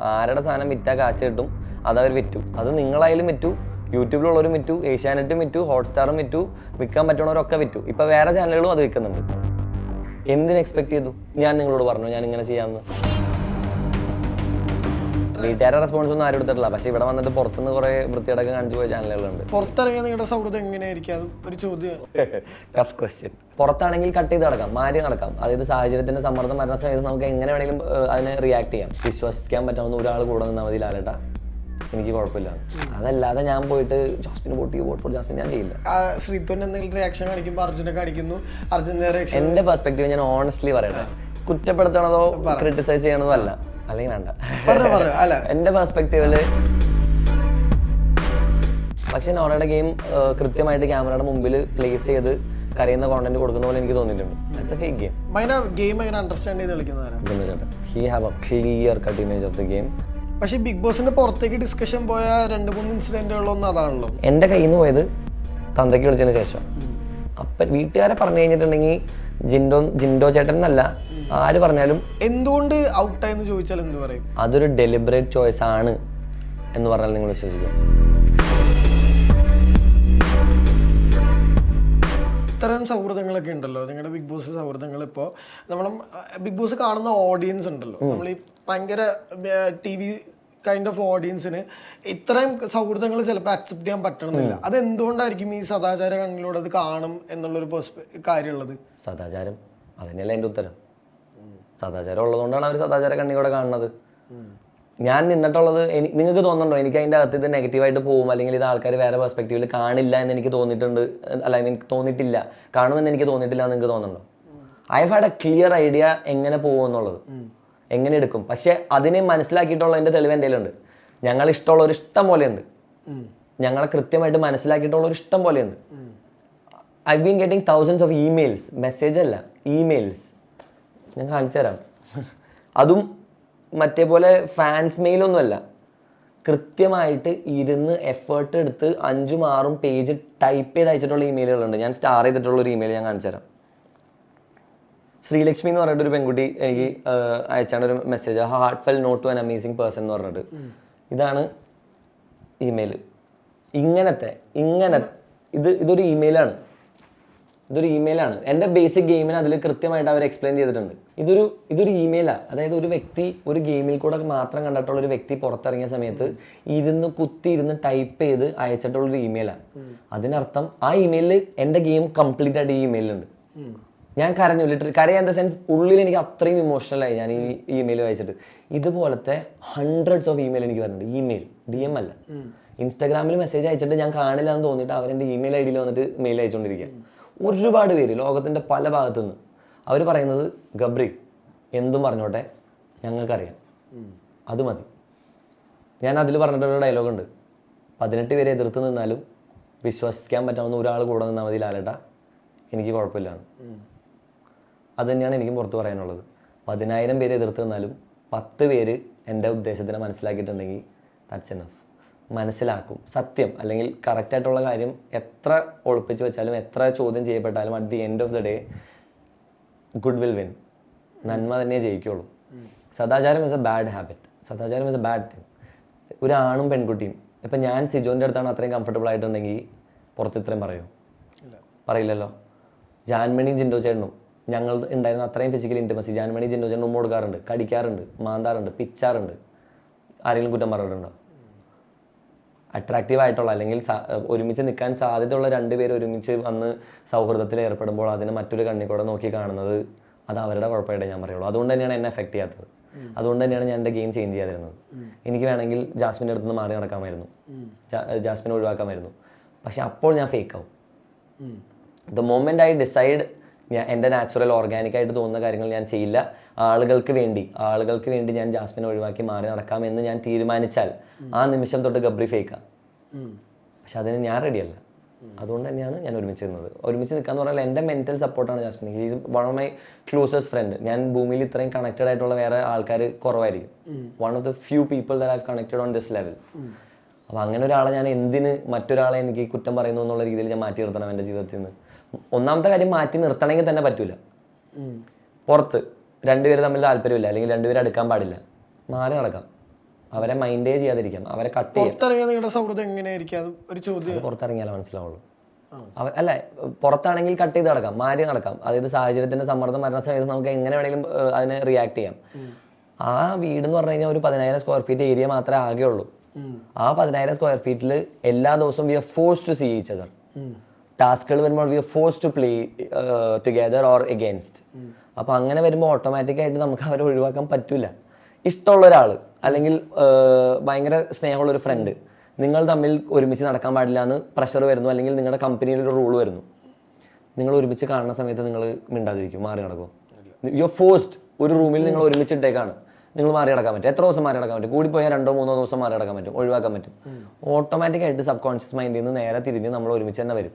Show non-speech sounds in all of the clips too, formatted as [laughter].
ആരുടെ സാധനം വിറ്റാ കാശ് കിട്ടും? അതവർ വിറ്റു. അത് നിങ്ങളായാലും വിറ്റു യൂട്യൂബിലുള്ളവരും വിറ്റു ഏഷ്യാനെറ്റും വിറ്റു ഹോട്ട്സ്റ്റാറും വിറ്റു വിൽക്കാൻ പറ്റുന്നവരൊക്കെ വിറ്റു. ഇപ്പം വേറെ ചാനലുകളും അത് വിൽക്കുന്നുണ്ട്. എന്തിന് എക്സ്പെക്ട് ചെയ്തു? ഞാൻ നിങ്ങളോട് പറഞ്ഞു ഞാൻ ഇങ്ങനെ ചെയ്യാമെന്ന്. വീട്ടുകാരുടെ റെസ്പോൺസ് ഒന്നും ആരും എടുത്തിട്ടില്ല. പക്ഷെ ഇവിടെ വന്നിട്ട് പുറത്തുനിന്ന് കുറെ വൃത്തിയടക്കം കാണിച്ചു പോയ ചാനലുകളുണ്ട് പുറത്തിറങ്ങിയ നിങ്ങളുടെ സൗഹൃദം എങ്ങനെയായിരിക്കും? അത് ഒരു ചോദ്യം. ടഫ് ക്വസ്റ്റ്യൻ പുറത്താണെങ്കിൽ കട്ട് ചെയ്ത് നടക്കാം മാറ്റി നടക്കാം. അതായത് സാഹചര്യത്തിന്റെ സമ്മർദ്ദം വരുന്ന സമയത്ത് നമുക്ക് എങ്ങനെ വേണമെങ്കിലും അതിനെ റിയാക്ട് ചെയ്യാം. വിശ്വസിക്കാൻ പറ്റാവുന്ന ഒരാൾ കൂടെ നിന്നാൽ മതി ലാലേട്ട. എനിക്ക് കുഴപ്പമില്ല. അതല്ലാതെ ഞാൻ പോയിട്ട് ജാസ്മിൻ വോട്ട് ചെയ്യും വോട്ട് ഫോർ ജാസ്മിൻ ഞാൻ ചെയ്യില്ല. എന്തെങ്കിലും റിയാക്ഷൻ കാണിക്കുമ്പോൾ എന്റെ പെർസ്പെക്റ്റീവ് ഞാൻ ഓണസ്റ്റ്ലി പറയട്ടെ. കുറ്റപ്പെടുത്തണതോ ക്രിട്ടിസൈസ് ചെയ്യണതോ അല്ല. അല്ലെങ്കിൽ വേണ്ട. എന്റെ പെർസ്പെക്റ്റീവിൽ പക്ഷെ നോറയുടെ ഗെയിം കൃത്യമായിട്ട് ക്യാമറയുടെ മുമ്പിൽ പ്ലേസ് ചെയ്ത് കരയുന്ന കോണ്ടന്റ് കൊടുക്കുന്ന പോലെ എനിക്ക് തോന്നിയിട്ടുണ്ട്. ഗെയിം എങ്ങനെ അണ്ടർസ്റ്റാൻഡ് ചെയ്ത് he have a clear cut image of the game പക്ഷേ ബിഗ് ബോസിന്റെ പുറത്തേക്ക് ഡിസ്കഷൻ പോയ രണ്ട് മൂന്ന് ഇൻസിഡന്റുകളൊന്നും അതാണല്ലോ. എന്റെ കയ്യിൽ നിന്ന് പോയത് തന്തയ്ക്ക് വിളിച്ചതിന് ശേഷം. അപ്പം വീട്ടുകാരെ പറഞ്ഞു കഴിഞ്ഞിട്ടുണ്ടെങ്കിൽ ജിൻഡോ ജിൻഡോ ചേട്ടൻ എന്നല്ല ആര് പറഞ്ഞാലും എന്തുകൊണ്ട് ഔട്ടായെന്ന് ചോദിച്ചാൽ എന്ത് പറയും? അതൊരു ഡെലിബറേറ്റ് ചോയ്സ് ആണ് എന്ന് പറഞ്ഞാൽ നിങ്ങൾ വിശ്വസിക്കും. ഇത്തരം സൗഹൃദങ്ങളൊക്കെ ഉണ്ടല്ലോ. നിങ്ങളുടെ ബിഗ് ബോസ് സൗഹൃദങ്ങൾ ഇപ്പോൾ നമ്മൾ ബിഗ് ബോസ് കാണുന്ന ഓഡിയൻസ് ഉണ്ടല്ലോ. നമ്മൾ ഈ ഭയങ്കര ടി വി കൈൻഡ് ഓഫ് ഓഡിയൻസിന് ഇത്രയും സൗഹൃദങ്ങൾ ചിലപ്പോൾ അക്സെപ്റ്റ് ചെയ്യാൻ പറ്റണമെന്നില്ല. അത് എന്തുകൊണ്ടായിരിക്കും ഈ സദാചാര കണ്ണിലൂടെ അത് കാണും എന്നുള്ളൊരു കാര്യമുള്ളത്? സദാചാരം. അതന്നെയല്ല എന്റെ ഉത്തരം. സദാചാരം ഉള്ളതുകൊണ്ടാണ് അവർ സദാചാര കണ്ണിലൂടെ കാണുന്നത്. ഞാൻ നിന്നിട്ടുള്ളത് എനിക്ക് നിങ്ങൾക്ക് തോന്നുന്നുണ്ടോ? എനിക്ക് അതിന്റെ അകത്ത് ഇത് നെഗറ്റീവായിട്ട് പോകും അല്ലെങ്കിൽ ഇത് ആൾക്കാർ വേറെ പെർസ്പെക്റ്റീവിൽ കാണില്ല എന്ന് എനിക്ക് തോന്നിയിട്ടുണ്ട് അല്ല ഐ മീൻ തോന്നിയിട്ടില്ല. കാണുമെന്ന് എനിക്ക് തോന്നിയിട്ടില്ല എന്ന് നിങ്ങൾക്ക് തോന്നുന്നുണ്ടോ? I had a clear idea എങ്ങനെ പോകും എന്നുള്ളത്. എങ്ങനെ എടുക്കും? പക്ഷെ അതിനെ മനസ്സിലാക്കിയിട്ടുള്ള എന്റെ തെളിവ് എന്റെ ഉണ്ട് ഞങ്ങൾ ഇഷ്ടമുള്ള ഒരു ഇഷ്ടം പോലെയുണ്ട്. ഞങ്ങളെ കൃത്യമായിട്ട് മനസ്സിലാക്കിയിട്ടുള്ള ഒരു ഇഷ്ടം പോലെയുണ്ട്. I been getting thousands of emails message അല്ല ഇമെയിൽസ് ഞാൻ കാണിച്ചു തരാം. [laughs] അതും മറ്റേ പോലെ ഫാൻസ് മെയിലൊന്നുമല്ല കൃത്യമായിട്ട് ഇരുന്ന് എഫേർട്ട് എടുത്ത് അഞ്ചും ആറും പേജ് ടൈപ്പ് ചെയ്ത് അയച്ചിട്ടുള്ള ഇമെയിലുകളുണ്ട് ഞാൻ സ്റ്റാർ ചെയ്തിട്ടുള്ള ഒരു ഇമെയിൽ ഞാൻ കാണിച്ചു തരാം. ശ്രീലക്ഷ്മി എന്ന് പറഞ്ഞിട്ട് ഒരു പെൺകുട്ടി എനിക്ക് അയച്ചാണ് ഒരു message heartfelt note to an amazing person എന്ന് പറഞ്ഞിട്ട്. ഇതാണ് ഇമെയിൽ ഇങ്ങനത്തെ ഇങ്ങനെ ഇത് ഇതൊരു ഇമെയിലാണ് ഇതൊരു ഇമെയിലാണ് എന്റെ ബേസിക് ഗെയിമിന് അതിൽ കൃത്യമായിട്ട് അവർ എക്സ്പ്ലെയിൻ ചെയ്തിട്ടുണ്ട്. ഇതൊരു ഇതൊരു ഇമെയിലാണ് അതായത് ഒരു വ്യക്തി ഒരു ഗെയിമിൽ കൂടെ മാത്രം കണ്ടിട്ടുള്ള ഒരു വ്യക്തി പുറത്തിറങ്ങിയ സമയത്ത് ഇരുന്ന് കുത്തി ഇരുന്ന് ടൈപ്പ് ചെയ്ത് അയച്ചിട്ടുള്ളൊരു ഇമെയിലാണ് അതിനർത്ഥം ആ ഇമെയിലിൽ എന്റെ ഗെയിം കംപ്ലീറ്റ് ആയിട്ട് ഈ ഇമെയിലുണ്ട് ഞാൻ കരഞ്ഞു ലിറ്റർ കരയാൻ ദ സെൻസ് ഉള്ളിൽ എനിക്ക് അത്രയും ഇമോഷണലായി ഞാൻ ഈ ഇമെയിൽ വായിച്ചിട്ട്. ഇതുപോലത്തെ ഹൺഡ്രഡ്സ് ഓഫ് ഇമെയിൽ എനിക്ക് വരുന്നുണ്ട് ഇമെയിൽ ഡി എം അല്ല. ഇൻസ്റ്റാഗ്രാമിൽ മെസ്സേജ് അയച്ചിട്ട് ഞാൻ കാണില്ല എന്ന് തോന്നിയിട്ട് അവരെന്റെ ഇമെയിൽ ഐ ഡിയിൽ വന്നിട്ട് മെയിൽ അയച്ചുകൊണ്ടിരിക്കുക ഒരുപാട് പേര് ലോകത്തിന്റെ പല ഭാഗത്തു നിന്ന് അവർ പറയുന്നത് ഗബ്രി എന്തും പറഞ്ഞോട്ടെ ഞങ്ങൾക്കറിയാം. അത് മതി. ഞാൻ അതിൽ പറഞ്ഞിട്ടൊരു ഡയലോഗുണ്ട് പതിനെട്ട് പേരെ എതിർത്ത് നിന്നാലും വിശ്വസിക്കാൻ പറ്റാവുന്ന ഒരാൾ കൂടെ നിന്നാൽ മതി ലാലേട്ട. എനിക്ക് കുഴപ്പമില്ല അത് തന്നെയാണ് എനിക്കും പുറത്ത് പറയാനുള്ളത്. പതിനായിരം പേര് എതിർത്ത് നിന്നാലും പത്ത് പേര് എന്റെ ഉദ്ദേശത്തിനെ മനസ്സിലാക്കിയിട്ടുണ്ടെങ്കിൽ ദാറ്റ്സ് എനഫ് മനസ്സിലാക്കും. സത്യം. അല്ലെങ്കിൽ കറക്റ്റായിട്ടുള്ള കാര്യം എത്ര ഒളിപ്പിച്ച് വെച്ചാലും എത്ര ചോദ്യം ചെയ്യപ്പെട്ടാലും at the end of the day good will win നന്മ തന്നെ ജയിക്കുള്ളൂ. സദാചാരം ഇസ് എ ബാഡ് ഹാബിറ്റ് സദാചാരം ഇസ് എ ബാഡ് തിങ് ഒരു ആണും പെൺകുട്ടിയും ഇപ്പം ഞാൻ സിജോന്റെ അടുത്താണ് അത്രയും കംഫർട്ടബിൾ ആയിട്ടുണ്ടെങ്കിൽ പുറത്ത് ഇത്രയും പറയൂ? പറയില്ലല്ലോ. ജാൻമണിയും ജിൻഡോ ചേട്ടനും. ഞങ്ങൾ ഉണ്ടായിരുന്ന അത്രയും ഫിസിക്കൽ ഇന്റിമസി ജാൻമണി ജിൻഡോ ചേട്ടനും ഉമ്മ കൊടുക്കാറുണ്ട് കടിക്കാറുണ്ട് മാന്താറുണ്ട് പിച്ചാറുണ്ട്. ആരെങ്കിലും കുറ്റം പറഞ്ഞിട്ടുണ്ടോ? അട്രാക്റ്റീവ് ആയിട്ടുള്ള അല്ലെങ്കിൽ ഒരുമിച്ച് നിൽക്കാൻ സാധ്യതയുള്ള രണ്ടുപേർ ഒരുമിച്ച് വന്ന് സൗഹൃദത്തിൽ ഏർപ്പെടുമ്പോൾ അതിനെ മറ്റൊരു കണ്ണിക്കൂടെ നോക്കി കാണുന്നത് അത് അവരുടെ കുഴപ്പമായിട്ടേ ഞാൻ പറയുള്ളൂ. അതുകൊണ്ട് തന്നെയാണ് എന്നെ എഫക്ട് ചെയ്യാത്തത്. അതുകൊണ്ട് തന്നെയാണ് ഞാൻ എന്റെ ഗെയിം ചേഞ്ച് ചെയ്യാതിരുന്നത് എനിക്ക് വേണമെങ്കിൽ ജാസ്മിന്റെ അടുത്ത് നിന്ന് മാറി നടക്കാമായിരുന്നു. ജാസ്മിനെ ഒഴിവാക്കാമായിരുന്നു. പക്ഷെ അപ്പോൾ ഞാൻ ഫേക്ക് ആവും. ദ മൊമെന്റ് ഐ ഡിസൈഡ് ഞാൻ എന്റെ നാച്ചുറൽ ഓർഗാനിക് ആയിട്ട് തോന്നുന്ന കാര്യങ്ങൾ ഞാൻ ചെയ്യില്ല. ആളുകൾക്ക് വേണ്ടി ആളുകൾക്ക് വേണ്ടി ഞാൻ ജാസ്മിനെ ഒഴിവാക്കി മാറി നടക്കാം എന്ന് ഞാൻ തീരുമാനിച്ചാൽ ആ നിമിഷം തൊട്ട് ഗബ്രി ഫേക്കാം പക്ഷെ അതിന് ഞാൻ റെഡിയല്ല അതുകൊണ്ട് തന്നെയാണ് ഞാൻ ഒരുമിച്ച് നിന്നത്. ഒരുമിച്ച് നിൽക്കാന്ന് പറഞ്ഞാൽ എന്റെ മെന്റൽ സപ്പോർട്ടാണ് Jasmin. He's one of my closest friend ഞാൻ ഭൂമിയിൽ ഇത്രയും കണക്റ്റഡ് ആയിട്ടുള്ള വേറെ ആൾക്കാർ കുറവായിരിക്കും. One of the few people that have connected on this level അപ്പോൾ അങ്ങനെ ഒരാളെ ഞാൻ എന്തിന് മറ്റൊരാളെ എനിക്ക് കുറ്റം പറയുന്നു എന്നുള്ള രീതിയിൽ ഞാൻ മാറ്റി നിർത്തണം എന്റെ ജീവിതത്തിൽ നിന്ന്. ഒന്നാമത്തെ കാര്യം മാറ്റി നിർത്തണമെങ്കിൽ തന്നെ പറ്റൂല. പുറത്ത് രണ്ടുപേര് തമ്മിൽ താല്പര്യമില്ല അല്ലെങ്കിൽ രണ്ടുപേരും അടുക്കാൻ പാടില്ല. മാറി നടക്കാം. അവരെ മൈൻഡേ ചെയ്യാതിരിക്കാം. അവരെ കട്ട് ചെയ്യാം. സൗഹൃദം എങ്ങനെയായിരിക്കും? ഒരു ചോദ്യം. പുറത്തിറങ്ങിയാലേ മനസ്സിലാവുള്ളൂ. അല്ല പുറത്താണെങ്കിൽ കട്ട് ചെയ്ത് നടക്കാം. മാറി നടക്കാം. അതായത് സാഹചര്യത്തിന്റെ സമ്മർദ്ദം മരണ സമയത്ത് നമുക്ക് എങ്ങനെ വേണമെങ്കിലും അതിന് റിയാക്ട് ചെയ്യാം. ആ വീട് എന്ന് പറഞ്ഞു കഴിഞ്ഞാൽ ഒരു പതിനായിരം സ്ക്വയർ ഫീറ്റ് ഏരിയ മാത്രമേ ആകെയുള്ളൂ. ആ പതിനായിരം സ്ക്വയർ ഫീറ്റിൽ എല്ലാ ദിവസവും we are force to see each other ടാസ്കുകൾ വരുമ്പോൾ we are force to play together or against അപ്പോൾ അങ്ങനെ വരുമ്പോൾ ഓട്ടോമാറ്റിക്കായിട്ട് നമുക്ക് അവരെ ഒഴിവാക്കാൻ പറ്റില്ല ഇഷ്ടമുള്ള ഒരാൾ അല്ലെങ്കിൽ ഏഹ്, ഭയങ്കര സ്നേഹമുള്ള ഒരു ഫ്രണ്ട് നിങ്ങൾ തമ്മിൽ ഒരുമിച്ച് നടക്കാൻ പാടില്ല എന്ന് പ്രഷർ വരുന്നു അല്ലെങ്കിൽ നിങ്ങളുടെ കമ്പനിയിൽ ഒരു റൂൾ വരുന്നു. നിങ്ങൾ ഒരുമിച്ച് കാണുന്ന സമയത്ത് നിങ്ങൾ മിണ്ടാതിരിക്കും മാറി നടക്കും. യു ഫോഴ്സ്ഡ് ഒരു റൂമിൽ നിങ്ങൾ ഒരുമിച്ചിട്ടേക്കാണ് നിങ്ങൾ മാറി നടക്കാൻ പറ്റും. എത്ര ദിവസം മാറി നടക്കാൻ പറ്റും? കൂടി പോയാൽ രണ്ടോ മൂന്നോ ദിവസം മാറി നടക്കാൻ പറ്റും. ഒഴിവാക്കാൻ പറ്റും. ഓട്ടോമാറ്റിക് ആയിട്ട് സബ് കോൺഷ്യസ് മൈൻഡിൽ നിന്ന് നേരെ തിരിഞ്ഞ് നമ്മൾ ഒരുമിച്ച് തന്നെ വരും.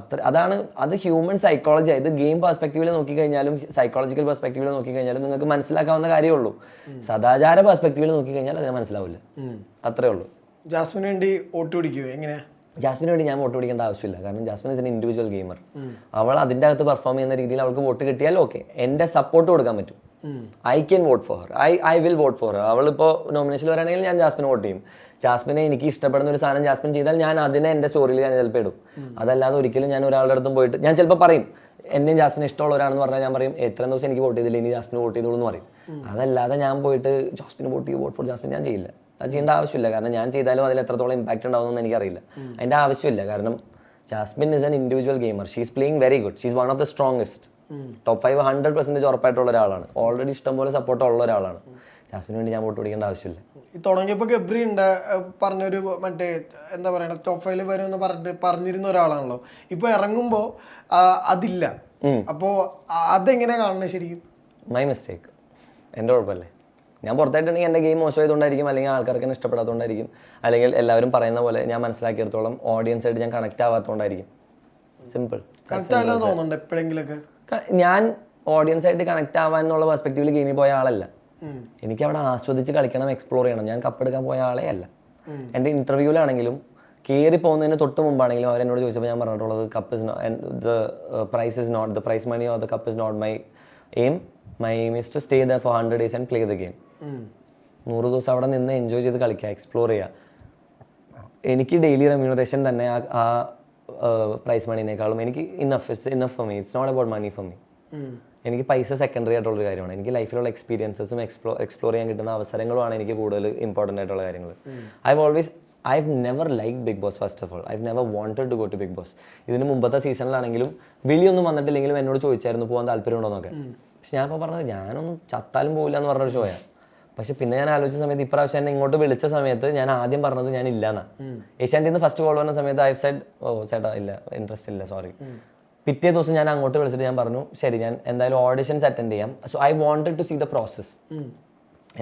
അത്ര അതാണ് അത് ഹ്യൂമൻ സൈക്കോളജി ആയത് ഗെയിം പെർസ്പെക്റ്റീവിൽ നോക്കിക്കഴിഞ്ഞാലും സൈക്കോളജിക്കൽ പെർസ്പെക്റ്റീവിൽ നോക്കിക്കഴിഞ്ഞാലും നിങ്ങൾക്ക് മനസ്സിലാക്കാവുന്ന കാര്യമേ ഉള്ളൂ. സദാചാര പെർസ്പെക്റ്റീവിൽ നോക്കിക്കഴിഞ്ഞാൽ അതിനെ മനസ്സിലാവില്ല. അത്രേ ഉള്ളൂ. ജാസ്മിന് വേണ്ടി വോട്ട് പിടിക്കുക എങ്ങനെയാ? ജാസ്മിന് വേണ്ടി ഞാൻ വോട്ട് പിടിക്കേണ്ട ആവശ്യമില്ല. കാരണം Jasmin is an individual gamer അവൾ അതിന്റെ അകത്ത് പെർഫോം ചെയ്യുന്ന രീതിയിൽ അവൾക്ക് വോട്ട് കിട്ടിയാൽ ഓക്കെ എന്റെ സപ്പോർട്ട് കൊടുക്കാൻ പറ്റും. I can vote for I I will vote for അവൾ അവളിപ്പോൾ നോമിനേഷനിൽ വരാണെങ്കിൽ ഞാൻ ജാസ്മിന് വോട്ട് ചെയ്യും. ജാസ്മിനെ എനിക്ക് ഇഷ്ടപ്പെടുന്ന ഒരു സാധനം ജാസ്മിൻ ചെയ്താൽ ഞാൻ അതിനെ എന്റെ സ്റ്റോറിയിൽ ഞാൻ ചിലപ്പോൾ ഇടും. അതല്ലാതെ ഒരിക്കലും ഞാൻ ഒരാളുടെ അടുത്തും പോയിട്ട് ഞാൻ ചിലപ്പോൾ പറയും എന്നെയും ജാസ്മിൻ ഇഷ്ടമുള്ള ഒരാളെന്ന് പറഞ്ഞാൽ ഞാൻ പറയും എത്ര ദിവസം എനിക്ക് വോട്ട് ചെയ്തില്ല ഇനി ജാസ്മിന് വോട്ട് ചെയ്തോളൂ എന്ന് പറയും. അതല്ലാതെ ഞാൻ പോയിട്ട് ജാസ്മിന് വോട്ട് ചെയ്യും വോട്ട് ഫോർ ജാസ്മിൻ ഞാൻ ചെയ്യില്ല. അത് ചെയ്യേണ്ട ആവശ്യമില്ല. കാരണം ഞാൻ ചെയ്താലും അതിൽ എത്രത്തോളം ഇമ്പാക്റ്റ് ഉണ്ടാവുമെന്ന് എനിക്കറിയില്ല. അതിന്റെ ആവശ്യമില്ല. കാരണം Jasmin is an individual gamer she's playing very good she's one of the strongest top five hundred percentage ഉറപ്പായിട്ടുള്ള ഒരാളാണ്. ഓൾറെഡി ഇഷ്ടംപോലെ സപ്പോർട്ട് ഉള്ള ഒരാളാണ്. ജാസ്മിന് വേണ്ടി ഞാൻ വോട്ട് പിടിക്കേണ്ട ആവശ്യമില്ല. ഈ തുടങ്ങിയപ്പോൾ ഗബ്രി ഉണ്ട് പറഞ്ഞൊരു മറ്റേ എന്താ പറയണ ടോപ്പ് ഫൈവിൽ വരുമെന്ന് പറഞ്ഞിട്ട് പറഞ്ഞിരുന്ന ഒരാളാണല്ലോ. ഇപ്പൊ ഇറങ്ങുമ്പോൾ അതില്ല. അപ്പോ അതെങ്ങനെ കാണണേ ശരിക്കും? മൈ മിസ്റ്റേക്ക് എന്റെ കുഴപ്പമല്ലേ? ഞാൻ പുറത്തായിട്ടുണ്ടെങ്കിൽ എന്റെ ഗെയിം മോശമായതുകൊണ്ടായിരിക്കും അല്ലെങ്കിൽ ആൾക്കാർക്ക് തന്നെ ഇഷ്ടപ്പെടാത്തതുകൊണ്ടായിരിക്കും അല്ലെങ്കിൽ എല്ലാവരും പറയുന്ന പോലെ ഞാൻ മനസ്സിലാക്കിയെടുത്തോളം ഓഡിയൻസ് ആയിട്ട് ഞാൻ കണക്ട് ആവാത്തതുകൊണ്ടായിരിക്കും. സിമ്പിൾ തോന്നുന്നുണ്ട് എപ്പോഴെങ്കിലൊക്കെ? ഞാൻ ഓഡിയൻസ് ആയിട്ട് കണക്ട് ആവാൻ എന്നുള്ള പെർസ്പെക്റ്റീവിൽ ഗെയിമിൽ പോയ ആളല്ല. എനിക്ക് അവിടെ ആസ്വദിച്ച് കളിക്കണം എക്സ്പ്ലോർ ചെയ്യണം. ഞാൻ കപ്പെടുക്കാൻ പോയ ആളേ അല്ല. എന്റെ ഇന്റർവ്യൂവിലാണെങ്കിലും കയറി പോകുന്നതിന് തൊട്ട് മുമ്പാണെങ്കിലും അവർ എന്നോട് ചോദിച്ചപ്പോൾ ഞാൻ പറഞ്ഞിട്ടുള്ളത് cup is the prize is not the prize money or the cup is not my aim my aim is to stay the four hundred days and play the game നൂറ് ദിവസം അവിടെ നിന്ന് എൻജോയ് ചെയ്ത് കളിക്കുക എക്സ്പ്ലോർ ചെയ്യുക. എനിക്ക് daily remuneration തന്നെ ആ പ്രൈസ് മണിനേക്കാളും എനിക്ക് enough it's enough for me it's not about money for me എനിക്ക് പൈസ സെക്കൻഡറി ആയിട്ടുള്ളൊരു കാര്യമാണ്. എനിക്ക് ലൈഫിലുള്ള എക്സ്പീരിയൻസസും എക്സ്പ്ലോ എക്സ്പ്ലോർ ചെയ്യാൻ കിട്ടുന്ന അവസരങ്ങളുമാണ് എനിക്ക് കൂടുതൽ ഇമ്പോർട്ടന്റ് ആയിട്ടുള്ള കാര്യങ്ങൾ. I always I have never like Bigg Boss first of all I never wanted to go to Bigg Boss ഇതിന് മുമ്പത്തെ സീസണിലാണെങ്കിലും വിളിയൊന്നും വന്നിട്ടില്ലെങ്കിലും എന്നോട് ചോദിച്ചായിരുന്നു പോകാൻ താല്പര്യമുണ്ടോന്നൊക്കെ പക്ഷെ ഞാൻ ഇപ്പോൾ പറഞ്ഞത് ഞാനൊന്നും ചത്താലും പോകില്ല എന്ന് പറഞ്ഞൊരു ഷോയാണ് പക്ഷെ പിന്നെ ഞാൻ ആലോചിച്ച സമയത്ത് ഇപ്രാവശ്യം എന്നെ ഇങ്ങോട്ട് വിളിച്ച സമയത്ത് ഞാൻ ആദ്യം പറഞ്ഞത് ഞാൻ ഇല്ലാന്നാ. ഏഷ്യാന്റെ നിന്ന് ഫസ്റ്റ് കോൾ വന്ന സമയത്ത് ഐ സൈഡ് ഓ ചേട്ടാ ഇല്ല ഇൻട്രസ്റ്റ് ഇല്ല സോറി പിറ്റേ ദിവസം ഞാൻ അങ്ങോട്ട് വിളിച്ചിട്ട് ഞാൻ പറഞ്ഞു ശരി ഞാൻ എന്തായാലും ഓഡിഷൻസ് അറ്റൻഡ് ചെയ്യാം. So I wanted to see the process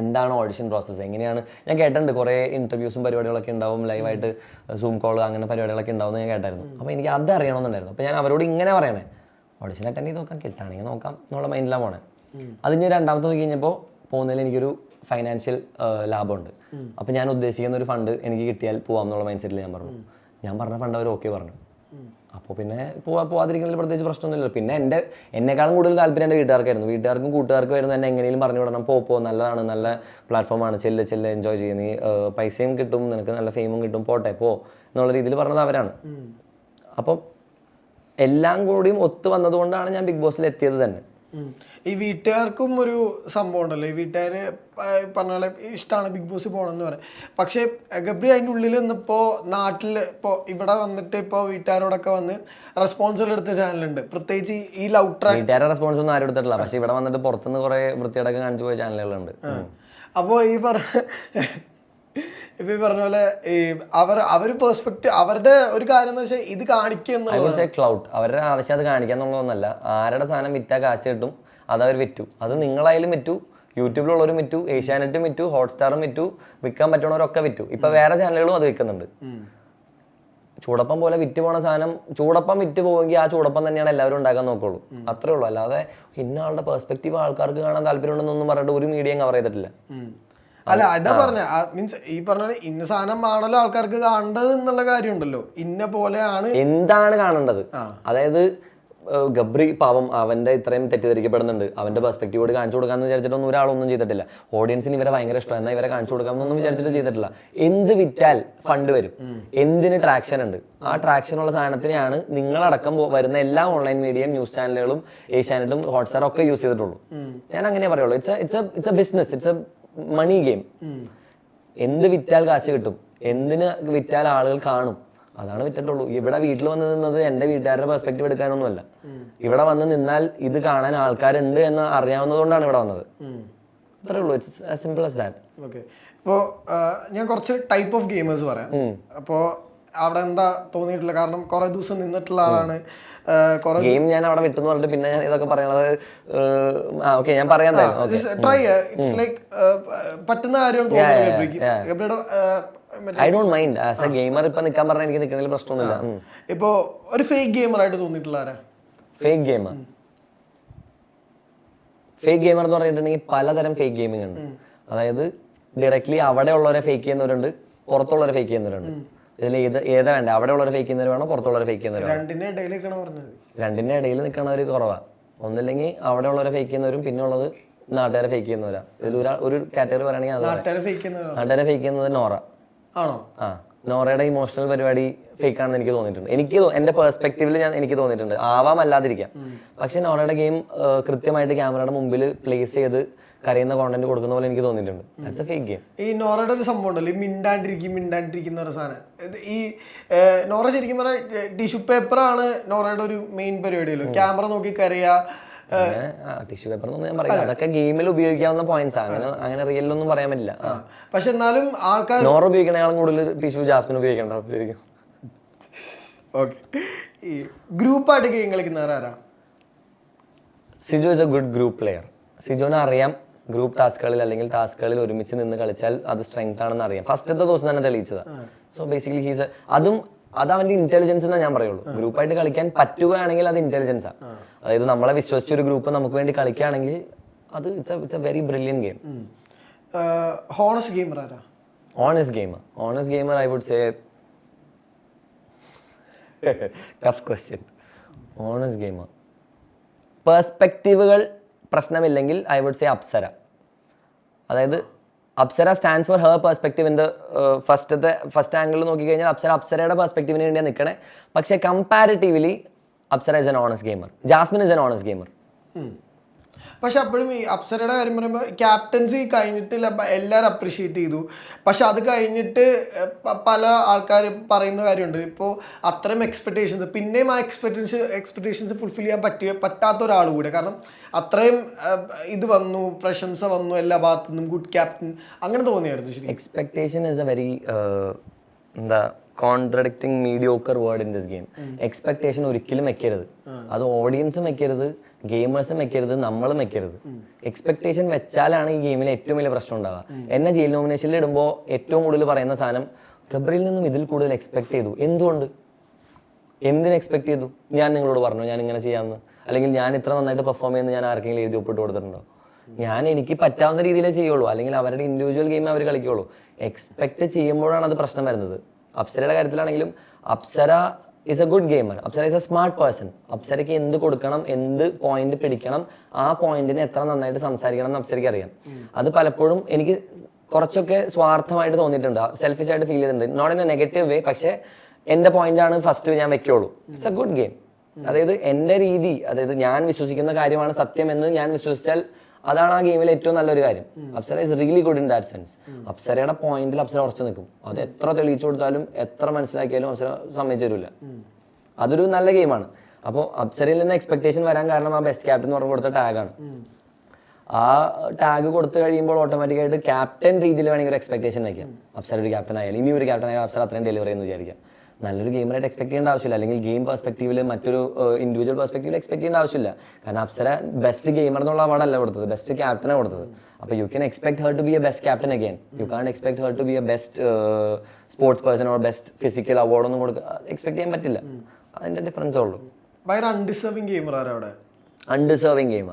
എന്താണ് ഓഡിഷൻ പ്രോസസ്സ് എങ്ങനെയാണ്? ഞാൻ കേട്ടിട്ടുണ്ട് കുറേ ഇന്റർവ്യൂസും പരിപാടികളൊക്കെ ഉണ്ടാവും ലൈവായിട്ട് സൂം കോൾ അങ്ങനെ പരിപാടികളൊക്കെ ഉണ്ടാവും എന്ന് ഞാൻ കേട്ടായിരുന്നു. അപ്പോൾ എനിക്ക് അത് അറിയണമെന്നുണ്ടായിരുന്നു. അപ്പോൾ ഞാൻ അവരോട് ഇങ്ങനെ പറയണേ ഓഡിഷൻ അറ്റൻഡ് ചെയ്ത് നോക്കാം കിട്ടുകയാണെങ്കിൽ നോക്കാം എന്നുള്ള മൈൻഡിലാണ് പോണേ. അത് ഞാൻ രണ്ടാമത്തെ നോക്കി കഴിഞ്ഞപ്പോൾ പോകുന്നതിൽ എനിക്കൊരു ഫൈനാൻഷ്യൽ ലാഭമുണ്ട്. അപ്പോൾ ഞാൻ ഉദ്ദേശിക്കുന്ന ഒരു ഫണ്ട് എനിക്ക് കിട്ടിയാൽ പോവാം എന്നുള്ള മൈൻഡ് സെറ്റിൽ ഞാൻ പറഞ്ഞു. ഞാൻ പറഞ്ഞ ഫണ്ട് അവർ ഓക്കെ പറഞ്ഞു. അപ്പോൾ പിന്നെ പോവാ പോവാതിരിക്കുന്നതിൽ പ്രത്യേകിച്ച് പ്രശ്നമൊന്നുമില്ല. പിന്നെ എന്റെ എന്നെക്കാളും കൂടുതൽ താല്പര്യം എന്റെ വീട്ടുകാർക്കായിരുന്നു. വീട്ടുകാർക്കും കൂട്ടുകാർക്കും ആയിരുന്നു എന്നെ എങ്ങനെയും പറഞ്ഞു വിടണം. പോ പോ നല്ലതാണ് നല്ല പ്ലാറ്റ്ഫോമാണ് ചെല്ല് ചെല്ല് എൻജോയ് ചെയ്യുക നീ പൈസയും കിട്ടും നിനക്ക് നല്ല ഫെയിമും കിട്ടും. പോട്ടെ പോ എന്നുള്ള രീതിയിൽ പറഞ്ഞത് അവരാണ്. അപ്പം എല്ലാം കൂടിയും ഒത്തു വന്നതുകൊണ്ടാണ് ഞാൻ ബിഗ് ബോസിൽ എത്തിയത് തന്നെ. ഈ വീട്ടുകാർക്കും ഒരു സംഭവം ഉണ്ടല്ലോ. ഈ വീട്ടുകാർ പറഞ്ഞാൽ പറഞ്ഞ പോലെ ഇഷ്ടമാണ് ബിഗ് ബോസ് പോകണമെന്ന് പറയാം. പക്ഷേ ഗബ്രി അതിന്റെ ഉള്ളിൽ നിന്നിപ്പോൾ നാട്ടിൽ ഇപ്പോൾ ഇവിടെ വന്നിട്ട് ഇപ്പോൾ വീട്ടുകാരോടൊക്കെ വന്ന് റെസ്പോൺസുകൾ എടുത്ത ചാനലുണ്ട്. പ്രത്യേകിച്ച് ഈ- ലൗ ലവ് ട്രാക്ക് വീട്ടുകാരെ റെസ്പോൺസ് ഒന്നും ആരും എടുത്തിട്ടില്ല. പക്ഷേ ഇവിടെ വന്നിട്ട് പുറത്തുനിന്ന് കുറേ വൃത്തിയടക്കം കാണിച്ചു പോയ ചാനലുകളുണ്ട്. അപ്പോൾ ഈ പറഞ്ഞ ഇപ്പൊ ഈ പറഞ്ഞ പോലെ ഈ അവർ അവർ പെർസ്പെക്ടീവ് അവരുടെ ഒരു കാര്യം എന്ന് വെച്ചാൽ ഇത് കാണിക്കുക ക്ലൗഡ് അവരുടെ ആവശ്യം അത് കാണിക്കാന്നുള്ളതൊന്നല്ല ആരുടെ സാധനം വിറ്റാ കാശ് കിട്ടും അത് അവർ വിറ്റു. അത് നിങ്ങളായാലും വിറ്റു. യൂട്യൂബിലുള്ളവരും വിറ്റു. ഏഷ്യാനെറ്റും വിറ്റു. ഹോട്ട്സ്റ്റാറും വിറ്റു. വിൽക്കാൻ പറ്റുന്നവരൊക്കെ വിറ്റു. ഇപ്പൊ വേറെ ചാനലുകളും അത് വിൽക്കുന്നുണ്ട്. ചൂടപ്പം പോലെ വിറ്റ് പോണ സാധനം ചൂടപ്പം വിറ്റ് പോവുമെങ്കിൽ ആ ചൂടപ്പം തന്നെയാണ് എല്ലാവരും ഉണ്ടാക്കാൻ നോക്കുള്ളൂ. അത്രേ ഉള്ളൂ. അല്ലാതെ ഇന്ന ആളുടെ പെർസ്പെക്റ്റീവ് ആൾക്കാർക്ക് കാണാൻ താല്പര്യമുണ്ടെന്നൊന്നും പറഞ്ഞിട്ട് ഒരു മീഡിയയും കവർ ചെയ്തിട്ടില്ല. അല്ല അതാ പറഞ്ഞ. മീൻസ് ഈ പറഞ്ഞ ഇന്ന സാധനം ആണല്ലോ ആൾക്കാർക്ക് കാണേണ്ടത് എന്നുള്ള കാര്യമുണ്ടല്ലോ. ഇന്ന പോലെയാണ് എന്താണ് കാണേണ്ടത്? അതായത് ഗബ്രി പാവം അവന്റെ ഇത്രയും തെറ്റിദ്ധരിക്കപ്പെടുന്നുണ്ട്. അവന്റെ പെർസ്പെക്റ്റീവോട് കാണിച്ചു കൊടുക്കാമെന്ന് വിചാരിച്ചിട്ടൊന്നും ഒരാളൊന്നും ചെയ്തിട്ടില്ല. ഓഡിയൻസിന് ഇവരെ ഭയങ്കര ഇഷ്ടം. എന്നാൽ ഇവരെ കാണിച്ചു കൊടുക്കാമെന്നൊന്നും വിചാരിച്ചിട്ട് ചെയ്തിട്ടില്ല. എന്ത് വിറ്റാൽ ഫണ്ട് വരും. എന്തിന് ട്രാക്ഷൻ ഉണ്ട്? ആ ട്രാക്ഷൻ ഉള്ള സാധനത്തിനെയാണ് നിങ്ങളടക്കം വരുന്ന എല്ലാ ഓൺലൈൻ മീഡിയയും ന്യൂസ് ചാനലുകളും ഏഷ്യാനെറ്റും ഹോട്ട്സ്റ്റാറും ഒക്കെ യൂസ് ചെയ്തിട്ടുള്ളൂ. ഞാൻ അങ്ങനെ പറയുള്ളൂ. It's it's it's a business it's a money game എന്ത് വിറ്റാൽ കാശ് കിട്ടും. എന്തിന് വിറ്റാൽ ആളുകൾ കാണും. അതാണ് വിറ്റിട്ടുള്ളൂ ഇവിടെ വീട്ടിൽ വന്ന് നിന്നത് എന്റെ വീട്ടുകാരുടെ പെർസ്പെക്റ്റീവ് എടുക്കാനൊന്നുമല്ല. ഇവിടെ വന്ന് നിന്നാൽ ഇത് കാണാൻ ആൾക്കാരുണ്ട് എന്ന് അറിയാവുന്നതുകൊണ്ടാണ് ഇവിടെ വന്നത്. അത്രേ ഉള്ളൂ. It's simple as that okay ഇപ്പോൾ ഞാൻ കുറച്ച് ടൈപ്പ് ഓഫ് ഗെയിമേഴ്സ് പറയാം. അപ്പോൾ അവിടെ എന്താ തോന്നിയിട്ടില്ല കാരണം കുറെ ദിവസം നിന്നിട്ടുള്ള ആളാണ്. ഗെയിം ഞാൻ അവിടെ വിട്ടു പറഞ്ഞിട്ട് പിന്നെ ഞാൻ ഇതൊക്കെ പറയണത് ഓക്കെ ഞാൻ പറയാൻ ട്രൈ ഇറ്റ്സ് ലൈക്ക് പറ്റുന്ന കാര്യം ഗബ്രിയുടെ I don't mind as a gamer ഇപ്പൊ നിൽക്കാൻ പറഞ്ഞാൽ എനിക്ക് പ്രശ്നമൊന്നുമില്ല. ഇപ്പോ ഒരു ഫേക്ക് ഗെയിമർ ആയിട്ട് തോന്നിയിട്ടുള്ള ആരാ? ഫേക്ക് ഗെയിമർ ഫേക്ക് ഗെയിമർ എന്ന് പറഞ്ഞിട്ടുണ്ടെങ്കിൽ പലതരം ഫേക്ക് ഗെയിമിംഗ് ഉണ്ട്. അതായത് ഡയറക്ട്ലി അവിടെ ഉള്ളവരെ ഫേക്ക് ചെയ്യുന്നവരുണ്ട് പുറത്തുള്ളവരെ ഫേക്ക് ചെയ്യുന്നവരുണ്ട്. ഇതിൽ ഏത് ഏതാ വേണ്ട? അവിടെ ഉള്ളവരെ ഫേക്ക് ചെയ്യുന്നവർ വേണോ? പുറത്തുള്ളവരെ ഫേക്ക് ചെയ്യുന്നവർ രണ്ടിന്റെ ഇടയിൽ നിൽക്കണവർ കുറവാണ് ഒന്നില്ലെങ്കിൽ അവിടെ ഉള്ളവരെ ഫേക്ക് ചെയ്യുന്നവരും പിന്നെ ഉള്ളത് നാട്ടുകാരെ ഫേക്ക് ചെയ്യുന്നവരാ. ഇതിൽ ഒരു കാറ്റഗറി പറയുകയാണെങ്കിൽ നാട്ടുകാരെ ഫേക്ക് ചെയ്യുന്നത് നോറ. ആണോ? ആ നോറയുടെ ഇമോഷണൽ പരിപാടി ഫേക്ക് ആണെന്ന് എനിക്ക് തോന്നിയിട്ടുണ്ട്. എനിക്ക് എന്റെ പെർസ്പെക്റ്റീവിൽ ഞാൻ എനിക്ക് തോന്നിയിട്ടുണ്ട്. ആവാം അല്ലാതിരിക്കാം പക്ഷെ നോറയുടെ ഗെയിം കൃത്യമായിട്ട് ക്യാമറയുടെ മുമ്പിൽ പ്ലേസ് ചെയ്ത് കരയുന്ന കോണ്ടന്റ് കൊടുക്കുന്ന പോലെ എനിക്ക് തോന്നിയിട്ടുണ്ട്. ദാറ്റ്സ് എ ഫേക്ക് ഗെയിം ഈ നോറയുടെ ഒരു സംഭവം ഉണ്ടല്ലോ. ഈ മിണ്ടാണ്ടിരിക്കും മിണ്ടാണ്ടിരിക്കുന്ന ഒരു സാധനം. ഈ നോറ ശരിക്കും പറഞ്ഞാൽ ടിഷ്യൂ പേപ്പറാണ് നോറയുടെ ഒരു മെയിൻ പരിപാടിയല്ലോ. ക്യാമറ നോക്കി കരയുക ടിഷ്യൂ പേപ്പർ എന്നൊന്നും ഞാൻ പറയില്ല. അതൊക്കെ ഗെയിമിൽ ഉപയോഗിക്കാവുന്ന പോയിന്റ്സ് അങ്ങനെ അങ്ങനെ റിയലൊന്നും പറയാൻ പറ്റില്ല. പക്ഷെ എന്നാലും ആൾക്കാർ നോറ ഉപയോഗിക്കണേക്കാളും കൂടുതൽ ടിഷ്യൂ ജാസ്മിൻ ഉപയോഗിക്കേണ്ട ശരിക്കും. ഓക്കെ ഈ ഗ്രൂപ്പായിട്ട് ഗെയിം കളിക്കുന്ന ആരാ? Siju is a good group player സിജുവിനെ അറിയാം. ഗ്രൂപ്പ് ടാസ്കുകളിൽ അല്ലെങ്കിൽ ടാസ്കുകളിൽ ഒരുമിച്ച് നിന്ന് കളിച്ചാൽ അത് സ്ട്രെങ്ത് ആണെന്ന് അറിയാം. ഫസ്റ്റത്തെ ദിവസം തന്നെ തെളിയിച്ചതാണ് സോ ബേസിക്കലി ഹീസ് അതും അത് അവന്റെ ഇന്റലിജൻസ് എന്നാ ഞാൻ പറയുള്ളൂ. ഗ്രൂപ്പായിട്ട് കളിക്കാൻ പറ്റുകയാണെങ്കിൽ അത് ഇന്റലിജൻസ് ആണ് അതായത് നമ്മളെ വിശ്വസിച്ച ഒരു ഗ്രൂപ്പ് നമുക്ക് വേണ്ടി കളിക്കുകയാണെങ്കിൽ അത് it's it's a very brilliant game honest gamer ആരാ? Honest gamer honest gamer I would say tough question honest gamer പേഴ്സ്പെക്റ്റീവുകൾ പ്രശ്നമില്ലെങ്കിൽ ഐ വുഡ് സേ അപ്സര. അതായത് അപ്സര സ്റ്റാൻഡ് ഫോർ ഹെർ പെർസ്പെക്റ്റീവിന്റെ ഫസ്റ്റത്തെ ഫസ്റ്റ് ആംഗിൾ നോക്കിക്കഴിഞ്ഞാൽ അപ്സര അപ്സരയുടെ പെർസ്പെക്റ്റീവിന് വേണ്ടിയാണ് നിൽക്കണേ പക്ഷേ comparatively Apsara is an honest gamer Jasmin is an honest gamer പക്ഷെ അപ്പോഴും ഈ അപ്സരയുടെ കാര്യം പറയുമ്പോൾ ക്യാപ്റ്റൻസി കഴിഞ്ഞിട്ടില്ല എല്ലാവരും അപ്രീഷിയേറ്റ് ചെയ്തു. പക്ഷെ അത് കഴിഞ്ഞിട്ട് പല ആൾക്കാർ പറയുന്ന കാര്യമുണ്ട്. ഇപ്പോൾ അത്രയും എക്സ്പെക്റ്റേഷൻസ് പിന്നെയും ആ എക്സ്പെക്ടേഷൻ എക്സ്പെക്ടേഷൻസ് ഫുൾഫിൽ ചെയ്യാൻ പറ്റിയ പറ്റാത്ത ഒരാൾ കൂടെ. കാരണം അത്രയും ഇത് വന്നു പ്രശംസ വന്നു എല്ലാ ഭാഗത്തു നിന്നും ഗുഡ് ക്യാപ്റ്റൻ അങ്ങനെ തോന്നിയായിരുന്നു ശരി എക്സ്പെക്ടേഷൻ ഇസ് എ വെരി എന്താ contradicting mediocre word in this game expectation ഒരിക്കലും വെക്കരുത്. അത് ഓഡിയൻസും വെക്കരുത്. ഗെയിമേഴ്സും വെക്കരുത് നമ്മളും വെക്കരുത്. എക്സ്പെക്ടേഷൻ വെച്ചാലാണ് ഈ ഗെയിമിൽ ഏറ്റവും വലിയ പ്രശ്നം ഉണ്ടാവുക. എന്നെ ജയിൽ നോമിനേഷനിൽ ഇടുമ്പോൾ ഏറ്റവും കൂടുതൽ പറയുന്ന സാധനം ഗബ്രിയിൽ നിന്നും ഇതിൽ കൂടുതൽ എക്സ്പെക്ട് ചെയ്തു. എന്തുകൊണ്ട്? എന്തിന് എക്സ്പെക്ട് ചെയ്തു? ഞാൻ നിങ്ങളോട് പറഞ്ഞു ഞാൻ ഇങ്ങനെ ചെയ്യാമെന്ന്. അല്ലെങ്കിൽ ഞാൻ ഇത്ര നന്നായിട്ട് പെർഫോം ചെയ്യുന്ന ഞാൻ ആർക്കെങ്കിലും എഴുതി ഒപ്പിട്ട് കൊടുത്തിട്ടുണ്ടോ? ഞാൻ എനിക്ക് പറ്റാവുന്ന രീതിയിലേ ചെയ്യുള്ളൂ. അല്ലെങ്കിൽ അവരുടെ ഇൻഡിവിജ്വൽ ഗെയിം അവർ കളിക്കുള്ളൂ. എക്സ്പെക്ട് ചെയ്യുമ്പോഴാണ് അത് പ്രശ്നം വരുന്നത്. അപ്സരയുടെ കാര്യത്തിലാണെങ്കിലും Apsara is a good gamer Apsara is a smart person അപ്സരയ്ക്ക് എന്ത് കൊടുക്കണം എന്ത് പോയിന്റ് പിടിക്കണം ആ പോയിന്റിന് എത്ര നന്നായിട്ട് സംസാരിക്കണം എന്ന് അപ്സരയ്ക്ക് അറിയാം. അത് പലപ്പോഴും എനിക്ക് കുറച്ചൊക്കെ സ്വാർത്ഥമായിട്ട് തോന്നിയിട്ടുണ്ട്. സെൽഫിഷ് ആയിട്ട് ഫീൽ ചെയ്തിട്ടുണ്ട്. Not in a negative way പക്ഷേ എന്റെ പോയിന്റ് ആണ് ഫസ്റ്റ് ഞാൻ വെക്കുള്ളൂ. ഇറ്റ്സ് എ ഗുഡ് ഗെയിം അതായത് എന്റെ രീതി അതായത് ഞാൻ വിശ്വസിക്കുന്ന കാര്യമാണ് സത്യം എന്ന് ഞാൻ വിശ്വസിച്ചാൽ അതാണ് ആ ഗെയിമിൽ ഏറ്റവും നല്ലൊരു കാര്യം. Apsara is really good in that sense അപ്സരയുടെ പോയിന്റിൽ അപ്സര ഉറച്ചു നിൽക്കും. അത് എത്ര തെളിയിച്ചു കൊടുത്താലും എത്ര മനസ്സിലാക്കിയാലും അപ്സര സമ്മതിച്ചു തരില്ല അതൊരു നല്ല ഗെയിമാണ് അപ്പോൾ അപ്സരയിൽ നിന്ന് എക്സ്പെക്ടേഷൻ വരാൻ കാരണം ആ ബെസ്റ്റ് ക്യാപ്റ്റൻ എന്ന് പറഞ്ഞു കൊടുത്ത ടാഗാണ് ആ ടാഗ് കൊടുത്തു കഴിയുമ്പോൾ ഓട്ടോമാറ്റിക്കായിട്ട് ക്യാപ്റ്റൻ രീതിയിൽ വേണമെങ്കിൽ ഒരു എക്സ്പെക്ടേഷൻ വയ്ക്കാം. അപ്സര ഒരു ക്യാപ്റ്റൻ ആയാലും ഇനി ഒരു ക്യാപ്റ്റൻ ആയാലും അപ്സര അത്രയും ഡെലിവറി എന്ന് വിചാരിക്കാം. നല്ലൊരു ഗെയിമറായിട്ട് എക്സ്പെക്ട് ചെയ്യേണ്ട ആവശ്യമില്ല. അല്ലെങ്കിൽ ഗെയിം പെർസ്പെക്റ്റീവിൽ മറ്റൊരു ഇൻഡിവിജ്വൽ പെർസ്പെക്റ്റീവിൽ എക്സ്പെക്ട് ചെയ്യേണ്ട ആവശ്യമില്ല. കാരണം അപ്സര ബെസ്റ്റ് ഗെയിമർ എന്നുള്ള അവാർഡല്ല കൊടുത്തത്. ബെസ്റ്റ് ക്യാപ്റ്റനാണ് കൊടുത്തത്. അപ്പോൾ you can expect her to be a best captain again you can expect her to be a best sports person or best physical അവാർഡൊന്നും കൊടുക്കുക എക്സ്പെക്ട് ചെയ്യാൻ പറ്റില്ല. അതിന്റെ ഡിഫറൻസ് ഉള്ളൂ. ഭയങ്കര അൺഡിസേർവിംഗ് ഗെയിമർ ആരവിടെ അവിടെ? അൺഡിസേർവിങ് ഗെയിം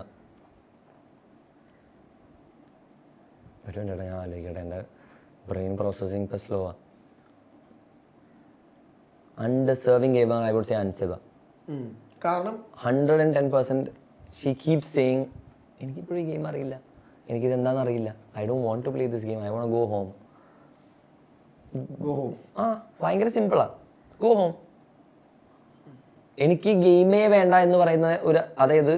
ഒരു ഞാൻ ആലോചിക്കട്ടെ. എന്റെ ബ്രെയിൻ പ്രോസസ്സിങ് ഇപ്പം സ്ലോ ആ. Undeserving game I would say Ansiba കാരണം hundred and ten percent she keep saying എനിക്കിപ്പോഴും ഈ ഗെയിം അറിയില്ല. എനിക്കിത് എന്താണെന്ന് അറിയില്ല I don't want to play this game I want go home go home ആ ഭയങ്കര സിമ്പിളാണ് ഗോ ഹോം എനിക്ക് ഗെയിമേ വേണ്ട എന്ന് പറയുന്ന ഒരു അതായത്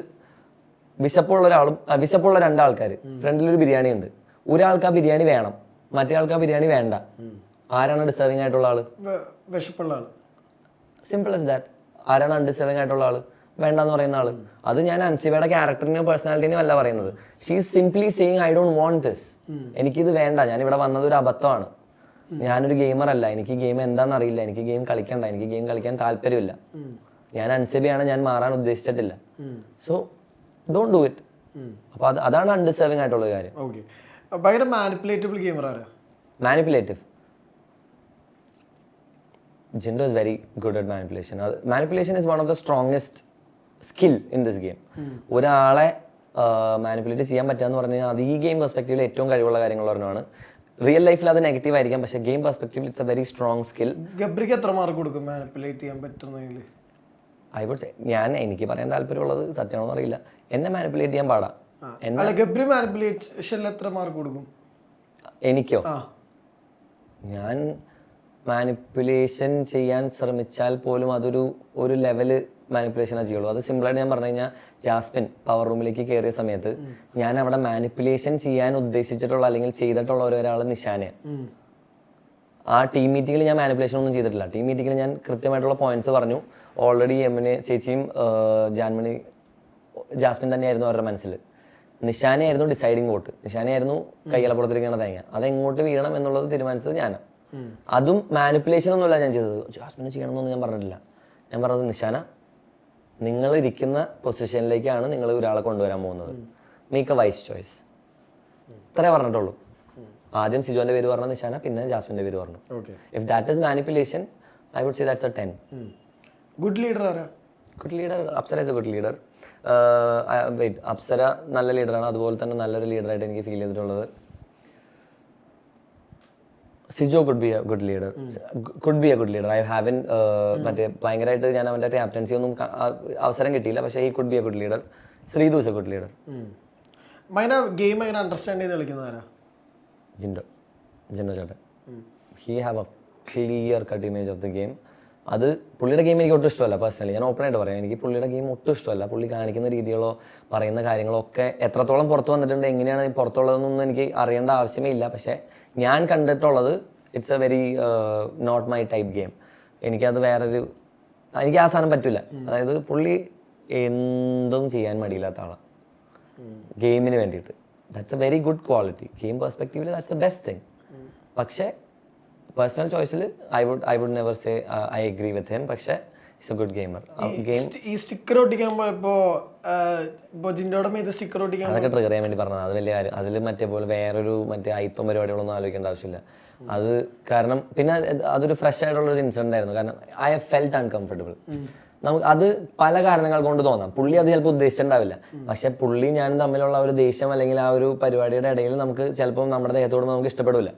വിശപ്പുള്ള ഒരാളും വിശപ്പുള്ള രണ്ടാൾക്കാർ ഫ്രണ്ടിൽ ഒരു ബിരിയാണി ഉണ്ട്. ഒരാൾക്ക് ആ ബിരിയാണി വേണം. മറ്റേ ആൾക്ക് ആ ബിരിയാണി വേണ്ട. ആരാണ് ഡിസേർവിംഗ് ആയിട്ടുള്ള ആൾ? വിശപ്പുള്ള ആൾ. സിമ്പിൾ as ദാറ്റ് ആരാണ് അൺഡിസേർവിംഗ് ആയിട്ടുള്ള ആൾ? വേണ്ടെന്ന് പറയുന്ന ആൾ. അത് ഞാൻ അൻസിബയുടെ ക്യാരക്ടറിനെയോ പേഴ്സണാലിറ്റിനെയോ അല്ല പറയുന്നത്. She simply saying I don't want this എനിക്കിത് വേണ്ട. ഞാൻ ഇവിടെ വന്നത് ഒരു അബദ്ധമാണ് ഞാനൊരു ഗെയിമർ അല്ല. എനിക്ക് ഗെയിം എന്താണെന്ന് അറിയില്ല. എനിക്ക് ഗെയിം കളിക്കണ്ട. എനിക്ക് ഗെയിം കളിക്കാൻ താല്പര്യമില്ല. ഞാൻ അൻസിബയാണ്. ഞാൻ മാറാൻ ഉദ്ദേശിച്ചിട്ടില്ല. സോ ഡോണ്ട് ഡു ഇറ്റ് അപ്പൊ അത് അതാണ് അൺഡിസേർവിംഗ് ആയിട്ടുള്ള കാര്യം. മാനിപ്പുലേറ്റീവ് ഭയങ്കര മാനിപ്പുലേറ്റബിൾ ഗെയിമർ ആരാ? Manipulative Jinto is very good at manipulation manipulation is one of the strongest skill in this game ഒരാളെ മാനിപ്പുലേറ്റ് ചെയ്യാൻ പറ്റുക എന്ന് പറഞ്ഞു കഴിഞ്ഞാൽ അത് ഈ ഗെയിം പെർസ്പെക്റ്റീവിൽ ഏറ്റവും കഴിവുള്ള കാര്യങ്ങൾ പറഞ്ഞാണ് റിയൽ ലൈഫിൽ അത് നെഗറ്റീവ് ആയിരിക്കാം പക്ഷേ game പെർസ്പെക്റ്റീവിൽ it's a very strong skill ഗബ്രിക്ക് എത്ര മാർക്ക് കൊടുക്കും മാനിപ്പുലേറ്റ് ചെയ്യാൻ പറ്റുന്നെങ്കിൽ ഐ വുഡ് ഞാൻ എനിക്ക് പറയാൻ താല്പര്യമുള്ളത് സത്യമാണെന്ന് അറിയില്ല. എന്നെ മാനിപ്പുലേറ്റ് ചെയ്യാൻ പാടാം. അല്ല ഗബ്രി മാനിപ്പുലേഷനിൽ എത്ര മാർക്ക് കൊടുക്കും? എനിക്കോ? ഞാൻ മാനിപ്പുലേഷൻ ചെയ്യാൻ ശ്രമിച്ചാൽ പോലും അതൊരു ഒരു ലെവൽ മാനിപ്പുലേഷനാണ് ചെയ്യുള്ളൂ. അത് സിമ്പിളായിട്ട് ഞാൻ പറഞ്ഞു കഴിഞ്ഞാൽ ജാസ്മിൻ പവർ റൂമിലേക്ക് കയറിയ സമയത്ത് ഞാൻ അവിടെ മാനിപ്പുലേഷൻ ചെയ്യാൻ ഉദ്ദേശിച്ചിട്ടുള്ള അല്ലെങ്കിൽ ചെയ്തിട്ടുള്ള ഒരാൾ നിശാനെ ഉം. ആ ടീം മീറ്റിങ്ങിൽ ഞാൻ മാനിപ്പുലേഷൻ ഒന്നും ചെയ്തിട്ടില്ല. ടീം മീറ്റിങ്ങിൽ ഞാൻ കൃത്യമായിട്ടുള്ള പോയിന്റ്സ് പറഞ്ഞു. ഓൾറെഡി എമ്മിന് ചേച്ചിയും ജാൻമണി ജാസ്മിൻ തന്നെയായിരുന്നു അവരുടെ മനസ്സിൽ നിഷാനയായിരുന്നു ഡിസൈഡിങ് വോട്ട്. നിഷാനയായിരുന്നു കയ്യലപ്പുറത്തിരിക്കണ തേങ്ങ. അതെങ്ങോട്ട് വീഴണം എന്നുള്ളത് തീരുമാനിച്ചത് ഞാനാണ് അതും മാനിപ്പുലേഷൻ ഒന്നുമല്ല ഞാൻ ചെയ്തത്. ജാസ്മിന് ചെയ്യണമെന്നൊന്നും ഞാൻ പറഞ്ഞിട്ടില്ല. ഞാൻ പറഞ്ഞത് നിഷാന നിങ്ങൾ ഇരിക്കുന്ന പൊസിഷനിലേക്കാണ് നിങ്ങൾ ഒരാളെ കൊണ്ടുവരാൻ പോകുന്നത്. മേക്ക് എ വൈസ് ചോയ്സ് ഇത്രേ പറഞ്ഞിട്ടുള്ളൂ. ആദ്യം സിജോന്റെ പേര് പറഞ്ഞ നിഷാന? പിന്നെ ജാസ്മിന്റെ പേര് പറഞ്ഞു? If that is manipulation I would say that's a ten good leader ആരാ? Good leader Apsara is a good leader wait Apsara നല്ല ലീഡറാണ് അതുപോലെ തന്നെ നല്ലൊരു ലീഡറായിട്ട് എനിക്ക് ഫീൽ ചെയ്തിട്ടുള്ളത് Sijo could be a good leader could be a good leader I haven't മറ്റേ ഭയങ്കരമായിട്ട് ഞാൻ അവന്റെ ക്യാപ്റ്റൻസി ഒന്നും അവസരം കിട്ടിയില്ല. പക്ഷേ ഈ could be a good leader Sreethu is a good leader മൈന ഗെയിം എങ്ങനെ അണ്ടർസ്റ്റാൻഡ് ചെയ്ത് കളിക്കുന്ന ആരാ? ജിൻഡോ. ജിൻഡോ ചേട്ടൻ. He have a clear cut image of the game അത് പുള്ളിയുടെ ഗെയിം എനിക്ക് ഒട്ടും ഇഷ്ടമല്ല പേഴ്സണലി ഞാൻ ഓപ്പൺ ആയിട്ട് പറയാം. എനിക്ക് പുള്ളിയുടെ ഗെയിം ഒട്ടും ഇഷ്ടമല്ല. പുള്ളി കാണിക്കുന്ന രീതികളോ പറയുന്ന കാര്യങ്ങളോ ഒക്കെ എത്രത്തോളം പുറത്ത് വന്നിട്ടുണ്ട് എങ്ങനെയാണ് പുറത്തുള്ളതെന്നൊന്നും എനിക്ക് അറിയേണ്ട ആവശ്യമേ ഇല്ല. പക്ഷേ ഞാൻ കണ്ടിട്ടുള്ളത് it's a very not my type game എനിക്കത് വേറൊരു എനിക്ക് ആ സാധനം പറ്റില്ല അതായത് പുള്ളി എന്തും ചെയ്യാൻ മടിയില്ലാത്ത ആളാണ് ഗെയിമിന് വേണ്ടിയിട്ട്. That's a very good quality game പെർസ്പെക്റ്റീവിൽ that's the best thing പക്ഷേ പേഴ്സണൽ ചോയ്സിൽ I would I would never say I agree with him പക്ഷേ it's a good gamer game ഈ സ്റ്റിക്കർ ഒട്ടിക്കാൻ പോയപ്പോ ആ, ഇപ്പൊ ജിൻഡോടെ മേത്ത് സ്റ്റിക്കർ ഒട്ടിക്കാൻ അതൊക്കെ ട്രിഗർ ചെയ്യാൻ വേണ്ടി പറഞ്ഞത്. അത് വലിയ കാര്യം. അതിൽ മറ്റേ പോലെ വേറൊരു മറ്റേ അയിത്തം പരിപാടികളൊന്നും ആലോചിക്കേണ്ട ആവശ്യമില്ല. അത് കാരണം പിന്നെ അത് അതൊരു ഫ്രഷ് ആയിട്ടുള്ള ഒരു ഇൻസിഡന്റ് ആയിരുന്നു. കാരണം ഐ ഹവ് ഫെൽറ്റ് അൺകംഫർട്ടബിൾ നമുക്ക് അത് പല കാരണങ്ങൾ കൊണ്ട് തോന്നാം. പുള്ളി അത് ചിലപ്പോൾ ഉദ്ദേശിച്ചിട്ടുണ്ടാവില്ല. പക്ഷെ പുള്ളി ഞാനും തമ്മിലുള്ള ഒരു ദേഷ്യം അല്ലെങ്കിൽ ആ ഒരു പരിപാടിയുടെ ഇടയിൽ നമുക്ക് ചിലപ്പോൾ നമ്മുടെ ദേഹത്തോട് നമുക്ക് ഇഷ്ടപ്പെടില്ല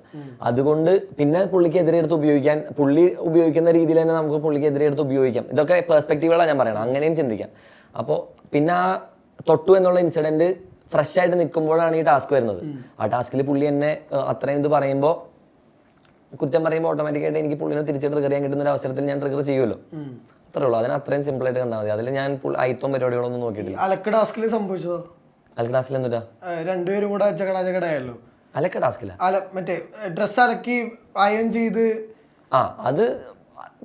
അതുകൊണ്ട് പിന്നെ പുള്ളിക്ക് എതിരെ എടുത്ത് ഉപയോഗിക്കാൻ പുള്ളി ഉപയോഗിക്കുന്ന രീതിയിൽ തന്നെ നമുക്ക് പുള്ളിക്ക് എതിരെ എടുത്ത് ഉപയോഗിക്കാം. ഇതൊക്കെ പെർസ്പെക്റ്റീവുകളാണ് ഞാൻ പറയണം അങ്ങനെയും ചിന്തിക്കാം. അപ്പോൾ പിന്നെ ആ തൊട്ടു എന്നുള്ള ഇൻസിഡന്റ് ഫ്രഷ് ആയിട്ട് നിൽക്കുമ്പോഴാണ് ഈ ടാസ്ക് വരുന്നത്. ആ ടാസ്കിൽ പുള്ളി എന്നെ അത്രയും ഇത് പറയുമ്പോൾ കുറ്റം പറയുമ്പോൾ ഓട്ടോമാറ്റിക്കായിട്ട് എനിക്ക് പുള്ളിനെ തിരിച്ച് ട്രിഗർ ചെയ്യാൻ കിട്ടുന്ന ഒരു അവസരത്തിൽ ഞാൻ ട്രിഗർ ചെയ്യുമല്ലോ. അത്രേ ഉള്ളൂ. അതിന് അത്രയും സിമ്പിൾ ആയിട്ട് കണ്ടാൽ മതി. അതിൽ ഞാൻ അയിത്തം പരിപാടികളൊന്നും നോക്കിയിട്ടില്ല. അലക്കടാസ്കിൽ സംഭവിച്ചതോ? അലക്കടാസ്കിൽ എന്താ രണ്ടുപേരും കൂടെ ജഗട ടാസ്കില്ല അല മറ്റേ ഡ്രസ് അലക്കി അയൺ ചെയ്ത്. ആ അത്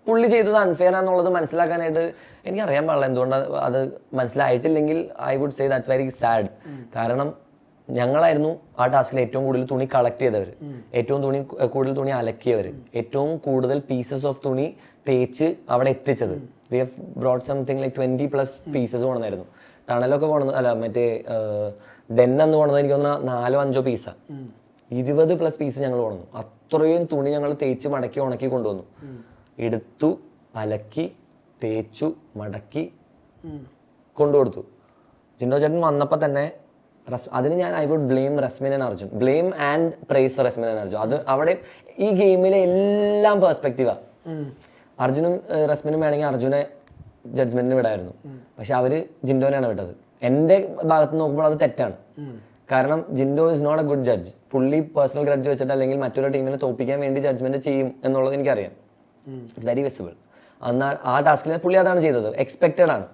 പുള്ളി ചെയ്തത് അൺഫെയർ ആണെന്നുള്ളത് മനസ്സിലാക്കാനായിട്ട് എനിക്ക് അറിയാൻ പാടില്ല. എന്തുകൊണ്ടാണ് അത് മനസ്സിലായിട്ടില്ലെങ്കിൽ I would say that's very sad കാരണം ഞങ്ങളായിരുന്നു ആ ടാസ്കിൽ ഏറ്റവും കൂടുതൽ തുണി കളക്ട് ചെയ്തവർ ഏറ്റവും തുണി കൂടുതൽ തുണി അലക്കിയവർ ഏറ്റവും കൂടുതൽ പീസസ് ഓഫ് തുണി തേച്ച് അവിടെ എത്തിച്ചത്. We have brought something like twenty plus pieces കൊണ്ടുവന്നായിരുന്നു ടണലൊക്കെ കൊണ്ടു അല്ല മറ്റേ ഡെൻ എന്ന് കൊണ്ടത് എനിക്ക് തോന്നുന്ന നാലോ അഞ്ചോ പീസാണ് ഇരുപത് പ്ലസ് പീസ് ഞങ്ങൾ കൊണ്ടുവന്നു അത്രയും തുണി ഞങ്ങൾ തേച്ച് മടക്കി ഉണക്കി കൊണ്ടുവന്നു. എടുത്തു അലക്കി തേച്ചു മടക്കി കൊണ്ടുകൊടുത്തു. ജിൻഡോ ചേട്ടൻ വന്നപ്പോൾ തന്നെ റസ് അതിന് ഞാൻ I would blame Resmin and Arjun. Blame and praise Resmin and Arjun. അത് അവിടെ ഈ ഗെയിമിലെ എല്ലാം പേഴ്സ്പെക്റ്റീവാ അർജുനും റസ്മിനും വേണമെങ്കിൽ അർജുനെ ജഡ്ജ്മെന്റിന് വിടായിരുന്നു. പക്ഷെ അവർ ജിൻഡോനെയാണ് വിട്ടത്. എന്റെ ഭാഗത്ത് നോക്കുമ്പോൾ അത് തെറ്റാണ്. കാരണം Jinto is not a good judge പുള്ളി പേഴ്സണൽ ഗ്രഡ്ജ് വെച്ചിട്ട് അല്ലെങ്കിൽ മറ്റൊരു ടീമിനെ തോപ്പിക്കാൻ വേണ്ടി ജഡ്ജ്മെന്റ് ചെയ്യും എന്നുള്ളത് എനിക്കറിയാം. ഇറ്റ്സ് വെരി വിസിബിൾ എന്നാൽ ആ ടാസ്കിൽ പുള്ളി അതാണ് ചെയ്തത്. എക്സ്പെക്റ്റഡ് ആണ്.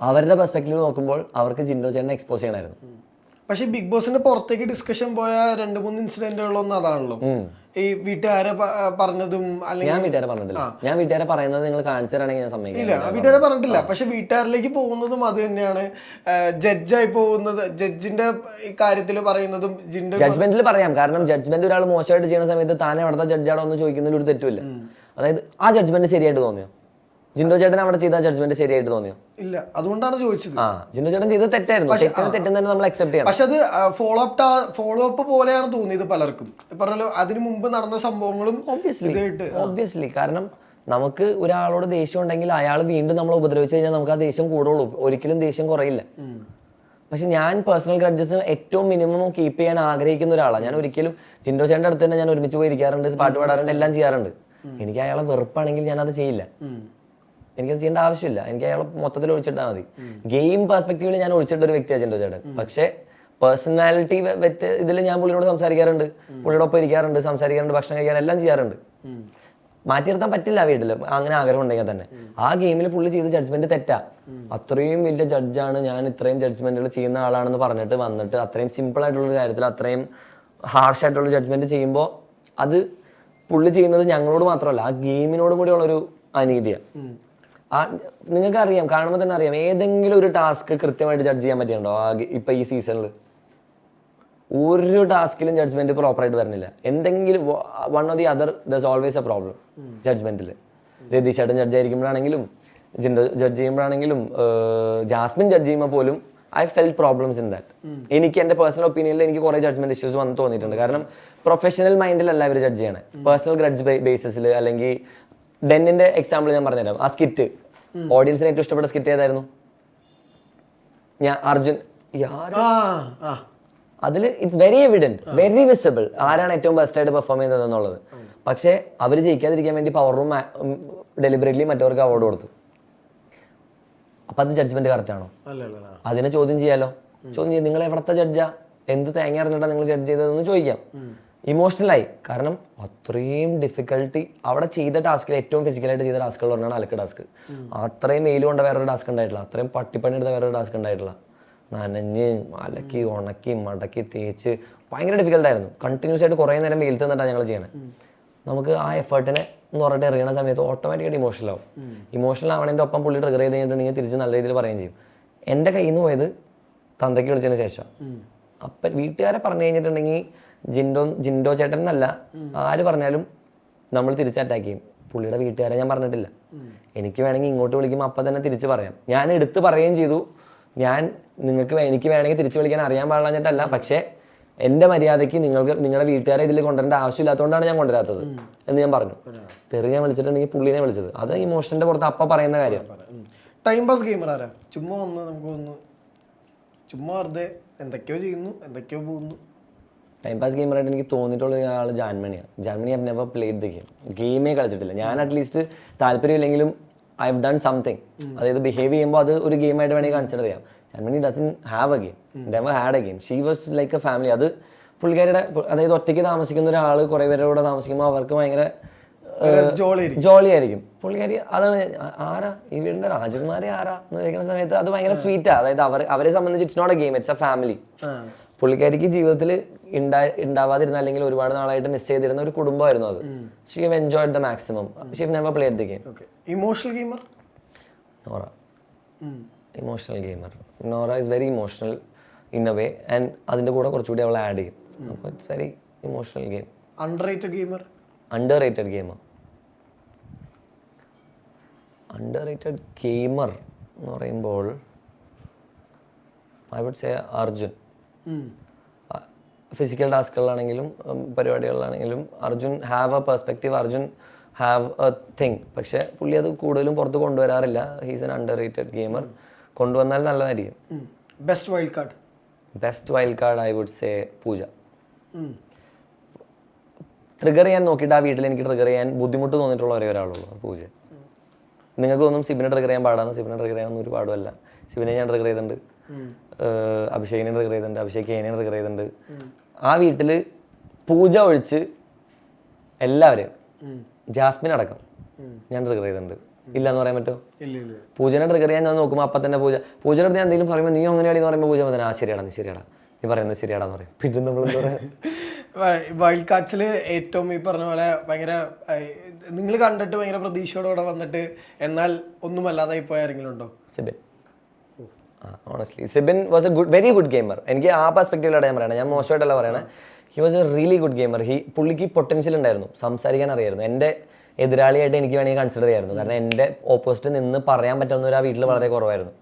അവരുടെ പെർസ്പെക്റ്റീവ് നോക്കുമ്പോൾ അവർക്ക് ജിൻഡോ ചേട്ടനെ എക്സ്പോസ് ചെയ്യണമായിരുന്നു. പക്ഷേ ബിഗ് ബോസിന്റെ പുറത്തേക്ക് ഡിസ്കഷൻ പോയ രണ്ട് മൂന്ന് ഇൻസിഡന്റുകളൊന്നും അതാണല്ലോ. ഈ വീട്ടുകാരെ പറഞ്ഞതും അല്ലെങ്കിൽ ഞാൻ വീട്ടുകാരെ പറഞ്ഞിട്ടില്ല. ഞാൻ വീട്ടുകാരെ പറയുന്നത് നിങ്ങൾ കാണിച്ചു തരാണെങ്കിൽ ഞാൻ സമ്മതിക്കില്ല ഇല്ല വീട്ടുകാരെ പറഞ്ഞിട്ടില്ല. പക്ഷെ വീട്ടുകാരിലേക്ക് പോകുന്നതും അത് തന്നെയാണ്. ജഡ്ജായി പോകുന്നത് ജഡ്ജിന്റെ കാര്യത്തിൽ പറയുന്നതും ജഡ്ജ്മെന്റിൽ പറയാം. കാരണം ജഡ്ജ്മെന്റ് ഒരാൾ മോശമായിട്ട് ചെയ്യുന്ന സമയത്ത് താനെ അവിടുത്തെ ജഡ്ജാണോ എന്ന് ചോദിക്കുന്നതിൽ ഒരു തെറ്റുമില്ല. അതായത് ആ ജഡ്ജ്മെന്റ് ശരിയായിട്ട് തോന്നിയോ? ജിൻഡോ ചേട്ടൻ അവിടെ ചെയ്ത ജഡ്ജ്മെന്റ് ശരിയായിട്ട് തോന്നിയോ? ഇല്ല അതുകൊണ്ടാണ് ചോദിച്ചത്. ആ ജിൻഡോ ചേട്ടൻ ചെയ്തത് തെറ്റായിരുന്നു. തെറ്റിന് തെറ്റെന്ന് തന്നെ നമ്മൾ അക്സെപ്റ്റ് ചെയ്യണം. പക്ഷെ അത് ഫോളോ അപ്പ് ഫോളോ അപ്പ് പോലെയാണ് തോന്നിയത് പലർക്കും. പറഞ്ഞല്ലോ അതിനു മുമ്പ് നടന്ന സംഭവങ്ങളും ഒബ്വിയസ്ലി ഒബ്വിയസ്ലി കാരണം നമുക്ക് ഒരാളോട് ദേഷ്യം ഉണ്ടെങ്കിൽ അയാൾ വീണ്ടും നമ്മളെ ഉപദ്രവിച്ചു കഴിഞ്ഞാൽ നമുക്ക് ആ ദേഷ്യം കൂടുള്ളൂ. ഒരിക്കലും ദേഷ്യം കുറയില്ല. പക്ഷെ ഞാൻ പേഴ്സണൽ ഗ്രഡ്ജസ് ഏറ്റവും മിനിമം കീപ്പ് ചെയ്യാൻ ആഗ്രഹിക്കുന്ന ഒരാളാണ് ഞാൻ ഒരിക്കലും ജിൻഡോ ചേട്ടന്റെ അടുത്ത് തന്നെ ഞാൻ ഒരുമിച്ച് പോയിരിക്കാറുണ്ട് പാട്ട് പാടാറുണ്ട് എല്ലാം ചെയ്യാറുണ്ട്. എനിക്ക് അയാളെ വെറുപ്പാണെങ്കിൽ ഞാൻ അത് ചെയ്യില്ല എനിക്കത് ചെയ്യേണ്ട ആവശ്യമില്ല. എനിക്ക് അയാളെ മൊത്തത്തിൽ ഒഴിച്ചിട്ടാൽ മതി. ഗെയിം പെർസ്പെക്റ്റീവിൽ ഞാൻ ഒഴിച്ചിട്ട ഒരു വ്യക്തിയാണ് ചെണ്ടോ ചേട്ടൻ. പക്ഷേ പേഴ്സണാലിറ്റി വെറ്റ് ഇതിൽ ഞാൻ പുള്ളിയോട് സംസാരിക്കാറുണ്ട്. പുള്ളിയുടെ ഒപ്പം ഇരിക്കാറുണ്ട് സംസാരിക്കാറുണ്ട് ഭക്ഷണം കഴിക്കാൻ എല്ലാം ചെയ്യാറുണ്ട്. മാറ്റി നിർത്താൻ പറ്റില്ല വീട്ടിൽ അങ്ങനെ ആഗ്രഹം ഉണ്ടെങ്കിൽ തന്നെ. ആ ഗെയിമിൽ പുള്ളി ചെയ്ത ജഡ്ജ്മെന്റ് തെറ്റാ. അത്രയും വലിയ ജഡ്ജാണ് ഞാൻ ഇത്രയും ജഡ്ജ്മെന്റുകൾ ചെയ്യുന്ന ആളാണെന്ന് പറഞ്ഞിട്ട് വന്നിട്ട് അത്രയും സിമ്പിൾ ആയിട്ടുള്ള ഒരു കാര്യത്തിൽ അത്രയും ഹാർഷ് ആയിട്ടുള്ള ജഡ്ജ്മെന്റ് ചെയ്യുമ്പോൾ അത് പുള്ളി ചെയ്യുന്നത് ഞങ്ങളോട് മാത്രമല്ല ആ ഗെയിമിനോടും കൂടിയുള്ള ഒരു അനീതിയാണ് നിങ്ങൾക്ക് അറിയാം കാണുമ്പോൾ തന്നെ അറിയാം. ഏതെങ്കിലും ഒരു ടാസ്ക് കൃത്യമായിട്ട് ജഡ്ജ് ചെയ്യാൻ പറ്റിയുണ്ടോ ഇപ്പൊ ഈ സീസണിൽ ഒരു ടാസ്കിലും ജഡ്ജ്മെന്റ് പ്രോപ്പർ ആയിട്ട് വരുന്നില്ല എന്തെങ്കിലും one of the other does always a problem ജഡ്ജ്മെന്റിൽ Ratheesh ചേട്ടൻ ജഡ്ജ് ആയിരിക്കുമ്പോഴാണെങ്കിലും ജിൻഡോ ജഡ്ജ് ചെയ്യുമ്പോഴാണെങ്കിലും ജാസ്മിൻ ജഡ്ജ് ചെയ്യുമ്പോൾ പോലും I fell problems in that എനിക്ക് എന്റെ പേഴ്സണൽ ഒപ്പീനിയനിൽ എനിക്ക് കുറേ ജഡ്ജ്മെന്റ് ഇഷ്യൂസ് വന്ന് തോന്നിയിട്ടുണ്ട്. കാരണം പ്രൊഫഷണൽ മൈൻഡിലല്ല ഇവർ ജഡ്ജ് ചെയ്യണേ. പേഴ്സണൽ ഗ്രഡ്ജ് ബേസിസിൽ അല്ലെങ്കിൽ ഡെന്നിന്റെ എക്സാമ്പിൾ ഞാൻ പറഞ്ഞുതരാം. ആ സ്കിറ്റ് ഓഡിയൻസിന് ഏറ്റവും ഇഷ്ടപ്പെട്ട സ്കിറ്റ് ഏതായിരുന്നു? ഞാൻ അർജുൻ. അതിൽ it's very evident very visible ആരാണ് ഏറ്റവും ബെസ്റ്റ് ആയിട്ട് പെർഫോം ചെയ്യുന്നത് എന്നുള്ളത് പക്ഷേ അവർ ജയിക്കാതിരിക്കാൻ വേണ്ടി പവർ റൂം ഡെലിബറേറ്റ്ലി മറ്റവർക്ക് അവാർഡ് കൊടുത്തു. അപ്പൊ അത് ജഡ്ജ്മെന്റ് കറക്റ്റ് ആണോ. അതിനെ ചോദ്യം ചെയ്യാലോ? ചോദ്യം ചെയ്യാം നിങ്ങൾ എവിടത്തെ ജഡ്ജാ എന്ത് തേങ്ങ അറിഞ്ഞിട്ടാണ് നിങ്ങൾ ജഡ്ജ് ചെയ്തതെന്ന് ചോദിക്കാം. ഇമോഷണലായി കാരണം അത്രയും ഡിഫിക്കൽട്ടി അവിടെ ചെയ്ത ടാസ്കിൽ ഏറ്റവും ഫിസിക്കലായിട്ട് ചെയ്ത ടാസ്കുകൾ പറഞ്ഞാണ് അലക്ക് ടാസ്ക് അത്രയും മെയിൽ കൊണ്ട് വേറൊരു ടാസ്ക് ഉണ്ടായിട്ടില്ല. അത്രയും പട്ടിപ്പണി എടുത്ത വേറൊരു ടാസ്ക് ഉണ്ടായിട്ടില്ല. നനഞ്ഞ് അലക്കി ഉണക്കി മടക്കി തേച്ച് ഭയങ്കര ഡിഫിക്കൽട്ട് ആയിരുന്നു. കണ്ടിന്യൂസ് ആയിട്ട് കുറേ നേരം വെയിൽ തന്നിട്ടാണ് ഞങ്ങൾ ചെയ്യണത് നമുക്ക് ആ എഫേർട്ടിനെ എന്ന് പറഞ്ഞിട്ട് എറിയണ സമയത്ത് ഓട്ടോമാറ്റിക്കായിട്ട് ഇമോഷണൽ ആവും. ഇമോഷണൽ ആവണതിന്റെ ഒപ്പം പുള്ളി ട്രിഗർ ചെയ്ത് കഴിഞ്ഞിട്ടുണ്ടെങ്കിൽ തിരിച്ച് നല്ല രീതിയിൽ പറയുകയും ചെയ്യും. എന്റെ കയ്യിൽ നിന്ന് പോയത് തന്തയ്ക്ക് വിളിച്ചതിന് ശേഷം അപ്പം വീട്ടുകാരെ പറഞ്ഞു കഴിഞ്ഞിട്ടുണ്ടെങ്കിൽ ജിൻഡോ ജിൻഡോ ചേട്ടൻ എന്നല്ല ആര് പറഞ്ഞാലും നമ്മൾ തിരിച്ച് അറ്റാക്ക് ചെയ്യും. പുള്ളിയുടെ വീട്ടുകാരെ ഞാൻ പറഞ്ഞിട്ടില്ല. എനിക്ക് വേണമെങ്കിൽ ഇങ്ങോട്ട് വിളിക്കുമ്പോൾ അപ്പം തന്നെ തിരിച്ച് പറയാം. ഞാൻ എടുത്ത് പറയുകയും ചെയ്തു. ഞാൻ നിങ്ങൾക്ക് എനിക്ക് വേണമെങ്കിൽ തിരിച്ച് വിളിക്കാൻ അറിയാൻ പാടില്ലാഞ്ഞിട്ടല്ല. പക്ഷേ എന്റെ മര്യാദയ്ക്ക് നിങ്ങൾക്ക് നിങ്ങളുടെ വീട്ടുകാരെ ഇതിൽ കൊണ്ടുവരേണ്ട ആവശ്യമില്ലാത്തതുകൊണ്ടാണ് ഞാൻ കൊണ്ടുവരാത്തത് എന്ന് ഞാൻ പറഞ്ഞു. തെറി ഞാൻ വിളിച്ചിട്ടുണ്ടെങ്കിൽ പുള്ളിനെ വിളിച്ചത്. അത് ഇമോഷന്റെ പുറത്ത് അപ്പം പറയുന്ന കാര്യം. ടൈം പാസ് ഗെയിമർ ആരാ? ചുമ്മാ വന്ന് നമുക്ക് ഒന്ന് ചുമ്മാ വെറുതെ എന്തൊക്കെയോ ചെയ്യുന്നു എന്തൊക്കെയോ പോകുന്നു. ടൈം പാസ് ഗെയിമറായിട്ട് എനിക്ക് തോന്നിയിട്ടുള്ള ആൾ ജാൻമണിയാണ് Janmani have never played the game ഗെയിമേ കളിച്ചിട്ടില്ല. ഞാൻ അറ്റ്ലീസ്റ്റ് താല്പര്യമില്ലെങ്കിലും ഐ ഹവ് ഡൺ സംതിങ് അതായത് ബിഹേവ് ചെയ്യുമ്പോൾ അത് ഒരു ഗെയിമായിട്ട് വേണമെങ്കിൽ കൺസിഡർ ചെയ്യാം. Janmani doesn't have a game never had a game she was like a family അത് പുള്ളിക്കാരുടെ അതായത് ഒറ്റയ്ക്ക് താമസിക്കുന്ന ഒരാൾ കുറേ പേരുടെ കൂടെ താമസിക്കുമ്പോൾ അവർക്ക് ഭയങ്കര ജോളി ആയിരിക്കും പുള്ളിക്കാരി അതാണ് ആരാ? ഈ വീടിന്റെ രാജകുമാരി ആരാ എന്ന് ചോദിക്കുന്ന സമയത്ത് അത് ഭയങ്കര സ്വീറ്റാ അതായത് അവർ അവരെ സംബന്ധിച്ച് it's not a game it's a family പുള്ളിക്കാരിക്ക് ജീവിതത്തിൽ ഉണ്ടാ ഉണ്ടാവാതിരുന്ന അല്ലെങ്കിൽ ഒരുപാട് നാളായിട്ട് മിസ് ചെയ്തിരുന്ന ഒരു കുടുംബമായിരുന്നു അത്. She have enjoyed the maximum she have never played the game okay emotional gamer Nora emotional gamer Nora is very emotional in a way and അതിന്റെ കൂടെ കുറച്ചുകൂടി അവൾ ആഡ് ചെയ്യും. അപ്പോൾ it's very emotional game underrated gamer underrated gamer underrated gamer എന്ന് പറയുമ്പോൾ I would say Arjun physical ടാസ്കുകളിലാണെങ്കിലും പരിപാടികളിലാണെങ്കിലും Arjun have a perspective Arjun have a thing പക്ഷെ പുള്ളി അത് കൂടുതലും പുറത്ത് കൊണ്ടുവരാറില്ല. He's an underrated gamer കൊണ്ടുവന്നാൽ നല്ലതായിരിക്കും. Best wild card best wild card I would say Pooja. Trigger ചെയ്യാൻ നോക്കിയിട്ട് ആ വീട്ടിൽ എനിക്ക് ട്രിഗർ ചെയ്യാൻ ബുദ്ധിമുട്ട് തോന്നിയിട്ടുള്ള ഒരേ ഒരാളുള്ളൂ പൂജ. നിങ്ങൾക്ക് ഒന്നും സിബിനെ ട്രിഗർ ചെയ്യാൻ പാടാണ്? സിബിനെ ട്രിഗർ ചെയ്യാൻ ഒന്നും ഒരു പാടുമല്ല. സിബിനെ ഞാൻ ട്രിഗർ ചെയ്തിട്ടുണ്ട്. അഭിഷേകിനെ ട്രിഗർ ചെയ്തിട്ടുണ്ട് അഭിഷേക് കേനെ ട്രിഗർ ചെയ്തിട്ടുണ്ട്. ആ വീട്ടിൽ പൂജ ഒഴിച്ച് എല്ലാവരെയും ജാസ്മിൻ അടക്കം ഞാൻ ട്രിഗർ ചെയ്തിട്ടുണ്ട്. ഇല്ല എന്ന് പറയാൻ പറ്റുമോ? പൂജനെ ട്രിഗർ ചെയ്യാൻ ഞാൻ നോക്കുമ്പോൾ അപ്പം തന്നെ പൂജ പൂജയുടെ അടുത്ത് ഞാൻ എന്തെങ്കിലും പറയുമ്പോൾ നീ അങ്ങനെ എന്ന് പറയുമ്പോൾ പൂജ പറഞ്ഞാൽ ആ ശരിയാടാ നീ ശരിയാടാ. നീ പറയുന്നത് ശരിയാടാന്ന് പറയും. പിന്നെ നമ്മൾ എന്താ പറയുക വൈൽഡ് കാറ്റ്സിൽ ഏറ്റവും ഈ പറഞ്ഞ പോലെ ഭയങ്കര നിങ്ങൾ കണ്ടിട്ട് ഭയങ്കര പ്രതീക്ഷയോടെ വന്നിട്ട് എന്നാൽ ഒന്നും അല്ലാതായി പോയ ആരെങ്കിലും ഉണ്ടോ? Honestly Sibin was a good very good gamer എനിക്ക് ആ പെർസ്പെക്റ്റീവിലാണ് ഞാൻ പറയണത് ഞാൻ മോശമായിട്ടല്ല പറയണേ he was a really good gamer he പുള്ളിക്ക് പൊട്ടൻഷ്യൽ ഉണ്ടായിരുന്നു സംസാരിക്കാൻ അറിയായിരുന്നു എന്റെ എതിരാളിയായിട്ട് എനിക്ക് വേണമെങ്കിൽ കൺസിഡർ ചെയ്യായിരുന്നു കാരണം എന്റെ ഓപ്പോസിറ്റ് നിന്ന് പറയാൻ പറ്റുന്ന ആ വീട്ടിൽ വളരെ കുറവായിരുന്നു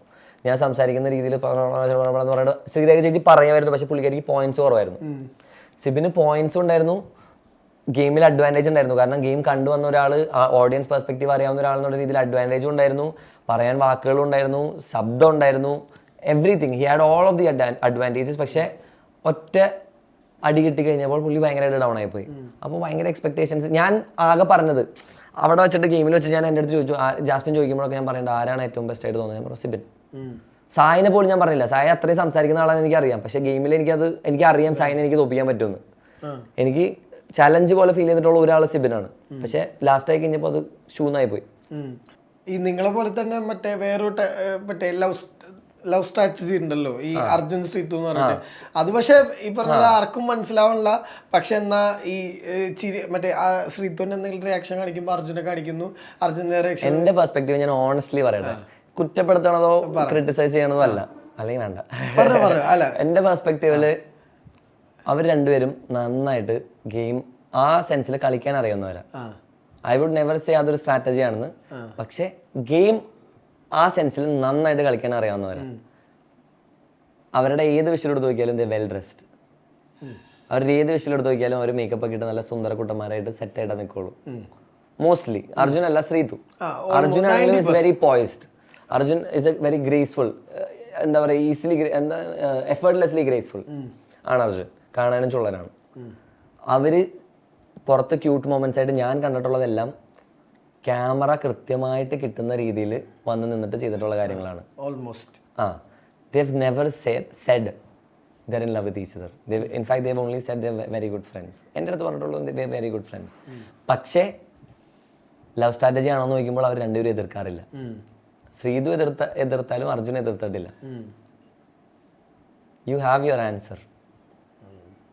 ഞാൻ സംസാരിക്കുന്ന രീതിയിൽ പറയുന്നത് ശ്രീരേഖ ചേച്ചി പറയാമായിരുന്നു പക്ഷേ പുള്ളിക്കാരിക്ക് പോയിന്റ്സ് കുറവായിരുന്നു സിബിന് പോയിന്റ്സ് ഉണ്ടായിരുന്നു ഗെയിമിൽ അഡ്വാന്റേജ് ഉണ്ടായിരുന്നു. കാരണം ഗെയിം കണ്ടുവന്ന ഒരാൾ ഓഡിയൻസ് പെർസ്പെക്റ്റീവ് അറിയാവുന്ന ഒരാൾ എന്നുള്ള രീതിയിൽ അഡ്വാന്റേജും ഉണ്ടായിരുന്നു. പറയാൻ വാക്കുകളും ഉണ്ടായിരുന്നു ശബ്ദം ഉണ്ടായിരുന്നു everything he had all of the advantages പക്ഷേ ഒറ്റ അടി കിട്ടി കഴിഞ്ഞപ്പോൾ പുള്ളി ഭയങ്കരമായിട്ട് ഡൗൺ ആയിപ്പോയി. അപ്പോൾ ഭയങ്കര എക്സ്പെക്ടേഷൻസ് ഞാൻ ആകെ പറഞ്ഞത് അവിടെ വെച്ചിട്ട് ഗെയിമിൽ വെച്ച് ഞാൻ എന്റെ അടുത്ത് ചോദിച്ചു ജാസ്മിൻ ചോദിക്കുമ്പോഴൊക്കെ ഞാൻ പറയേണ്ടത് ആരാണ് ഏറ്റവും ബെസ്റ്റ് ആയിട്ട് തോന്നുന്നത് ഞാൻ പറഞ്ഞു സിബിൻ. സായിനെ പോലും ഞാൻ പറഞ്ഞില്ല. സായ അത്രയും സംസാരിക്കുന്ന ആളാണെന്ന് എനിക്കറിയാം. പക്ഷേ ഗെയിമിൽ എനിക്കത് എനിക്കറിയാം സായിനെ എനിക്ക് തോപ്പിക്കാൻ പറ്റുമെന്ന്. എനിക്ക് ചലഞ്ച് പോലെ ഫീൽ ചെയ്തിട്ടുള്ള ഒരാൾ സിബിനാണ്. പക്ഷേ ലാസ്റ്റ് ആയി കഴിഞ്ഞപ്പോൾ അത് ഷൂന്നായി പോയി. ഈ നിങ്ങളെ പോലെ തന്നെ മറ്റേ വേറൊരു മറ്റേ ലവ് ലവ് സ്ട്രാറ്റജി ഉണ്ടല്ലോ. ഈ അർജുൻ ശ്രീത്തു എന്ന് പറഞ്ഞിട്ട്. അത് പക്ഷെ ഈ പറഞ്ഞ ആർക്കും മനസ്സിലാവണില്ല. പക്ഷെ എന്നാ ഈ ചിരി മറ്റേ ആ ശ്രീത്തുവിന്റെ എന്തെങ്കിലും റിയാക്ഷൻ കാണിക്കുമ്പോൾ അർജുനെ കാണിക്കുന്നു. അർജുന്റെ റിയാക്ഷൻ എന്റെ പെർസ്പെക്റ്റീവ് ഞാൻ ഓണസ്റ്റ്ലി പറയട്ടെ. കുറ്റപ്പെടുത്തണതോ ക്രിട്ടിസൈസ് ചെയ്യണതോ അല്ല. അല്ലെങ്കിൽ വേണ്ട. [laughs] എന്റെ പെർസ്പെക്ടീവിൽ അല്ല. എന്റെ പെർസ്പെക്റ്റീവിൽ അവർ രണ്ടുപേരും നന്നായിട്ട് ഗെയിം ആ സെൻസിൽ കളിക്കാൻ അറിയുന്നവരാ. ഐ വുഡ് നെവർ സേ അതൊരു സ്ട്രാറ്റജി ആണെന്ന്. പക്ഷെ ഗെയിം ആ സെൻസിൽ നന്നായിട്ട് കളിക്കാൻ അറിയാവുന്നവരാ. അവരുടെ ഏത് വിഷയിലെടുത്ത് നോക്കിയാലും ദേ വെൽ ഡ്രസ്ഡ് അവരുടെ ഏത് വിഷയിലെടുത്ത് നോക്കിയാലും അവർ മേക്കപ്പ് ഒക്കെ ഇട്ട് നല്ല സുന്ദര കുട്ടന്മാരായിട്ട് സെറ്റ് ആയിട്ട് നിൽക്കുള്ളൂ മോസ്റ്റ്ലി അർജുൻ അല്ല ശ്രീതു. അർജുൻ ആണെങ്കിലും is very poised Arjun is a very graceful എന്താ പറയുക ഈസിലി എന്താ എഫേർട്ട്ലെസ്ലി ഗ്രേസ്ഫുൾ ആണ് അർജുൻ. കാണാനും ചുള്ളനാണ്. അവർ പുറത്ത് ക്യൂട്ട് മൊമെന്റ്സ് ആയിട്ട് ഞാൻ കണ്ടിട്ടുള്ളതെല്ലാം ക്യാമറ കൃത്യമായിട്ട് കിട്ടുന്ന രീതിയിൽ വന്ന് നിന്നിട്ട് ചെയ്തിട്ടുള്ള കാര്യങ്ങളാണ്. ഓൾമോസ്റ്റ് ആ. They never said they're in love with each other in fact they only said the very good friends എന്റെ അടുത്ത് പറഞ്ഞിട്ടുള്ളത് ദേ വെരി ഗുഡ് ഫ്രണ്ട്സ് പക്ഷേ ലവ് സ്ട്രാറ്റജി ആണോ എന്ന് ചോദിക്കുമ്പോൾ അവർ രണ്ടുപേരും എതിർക്കാറില്ല. ശ്രീതു എതിർത്ത എതിർത്താലും Arjun എതിർത്തിട്ടില്ല. You have your answer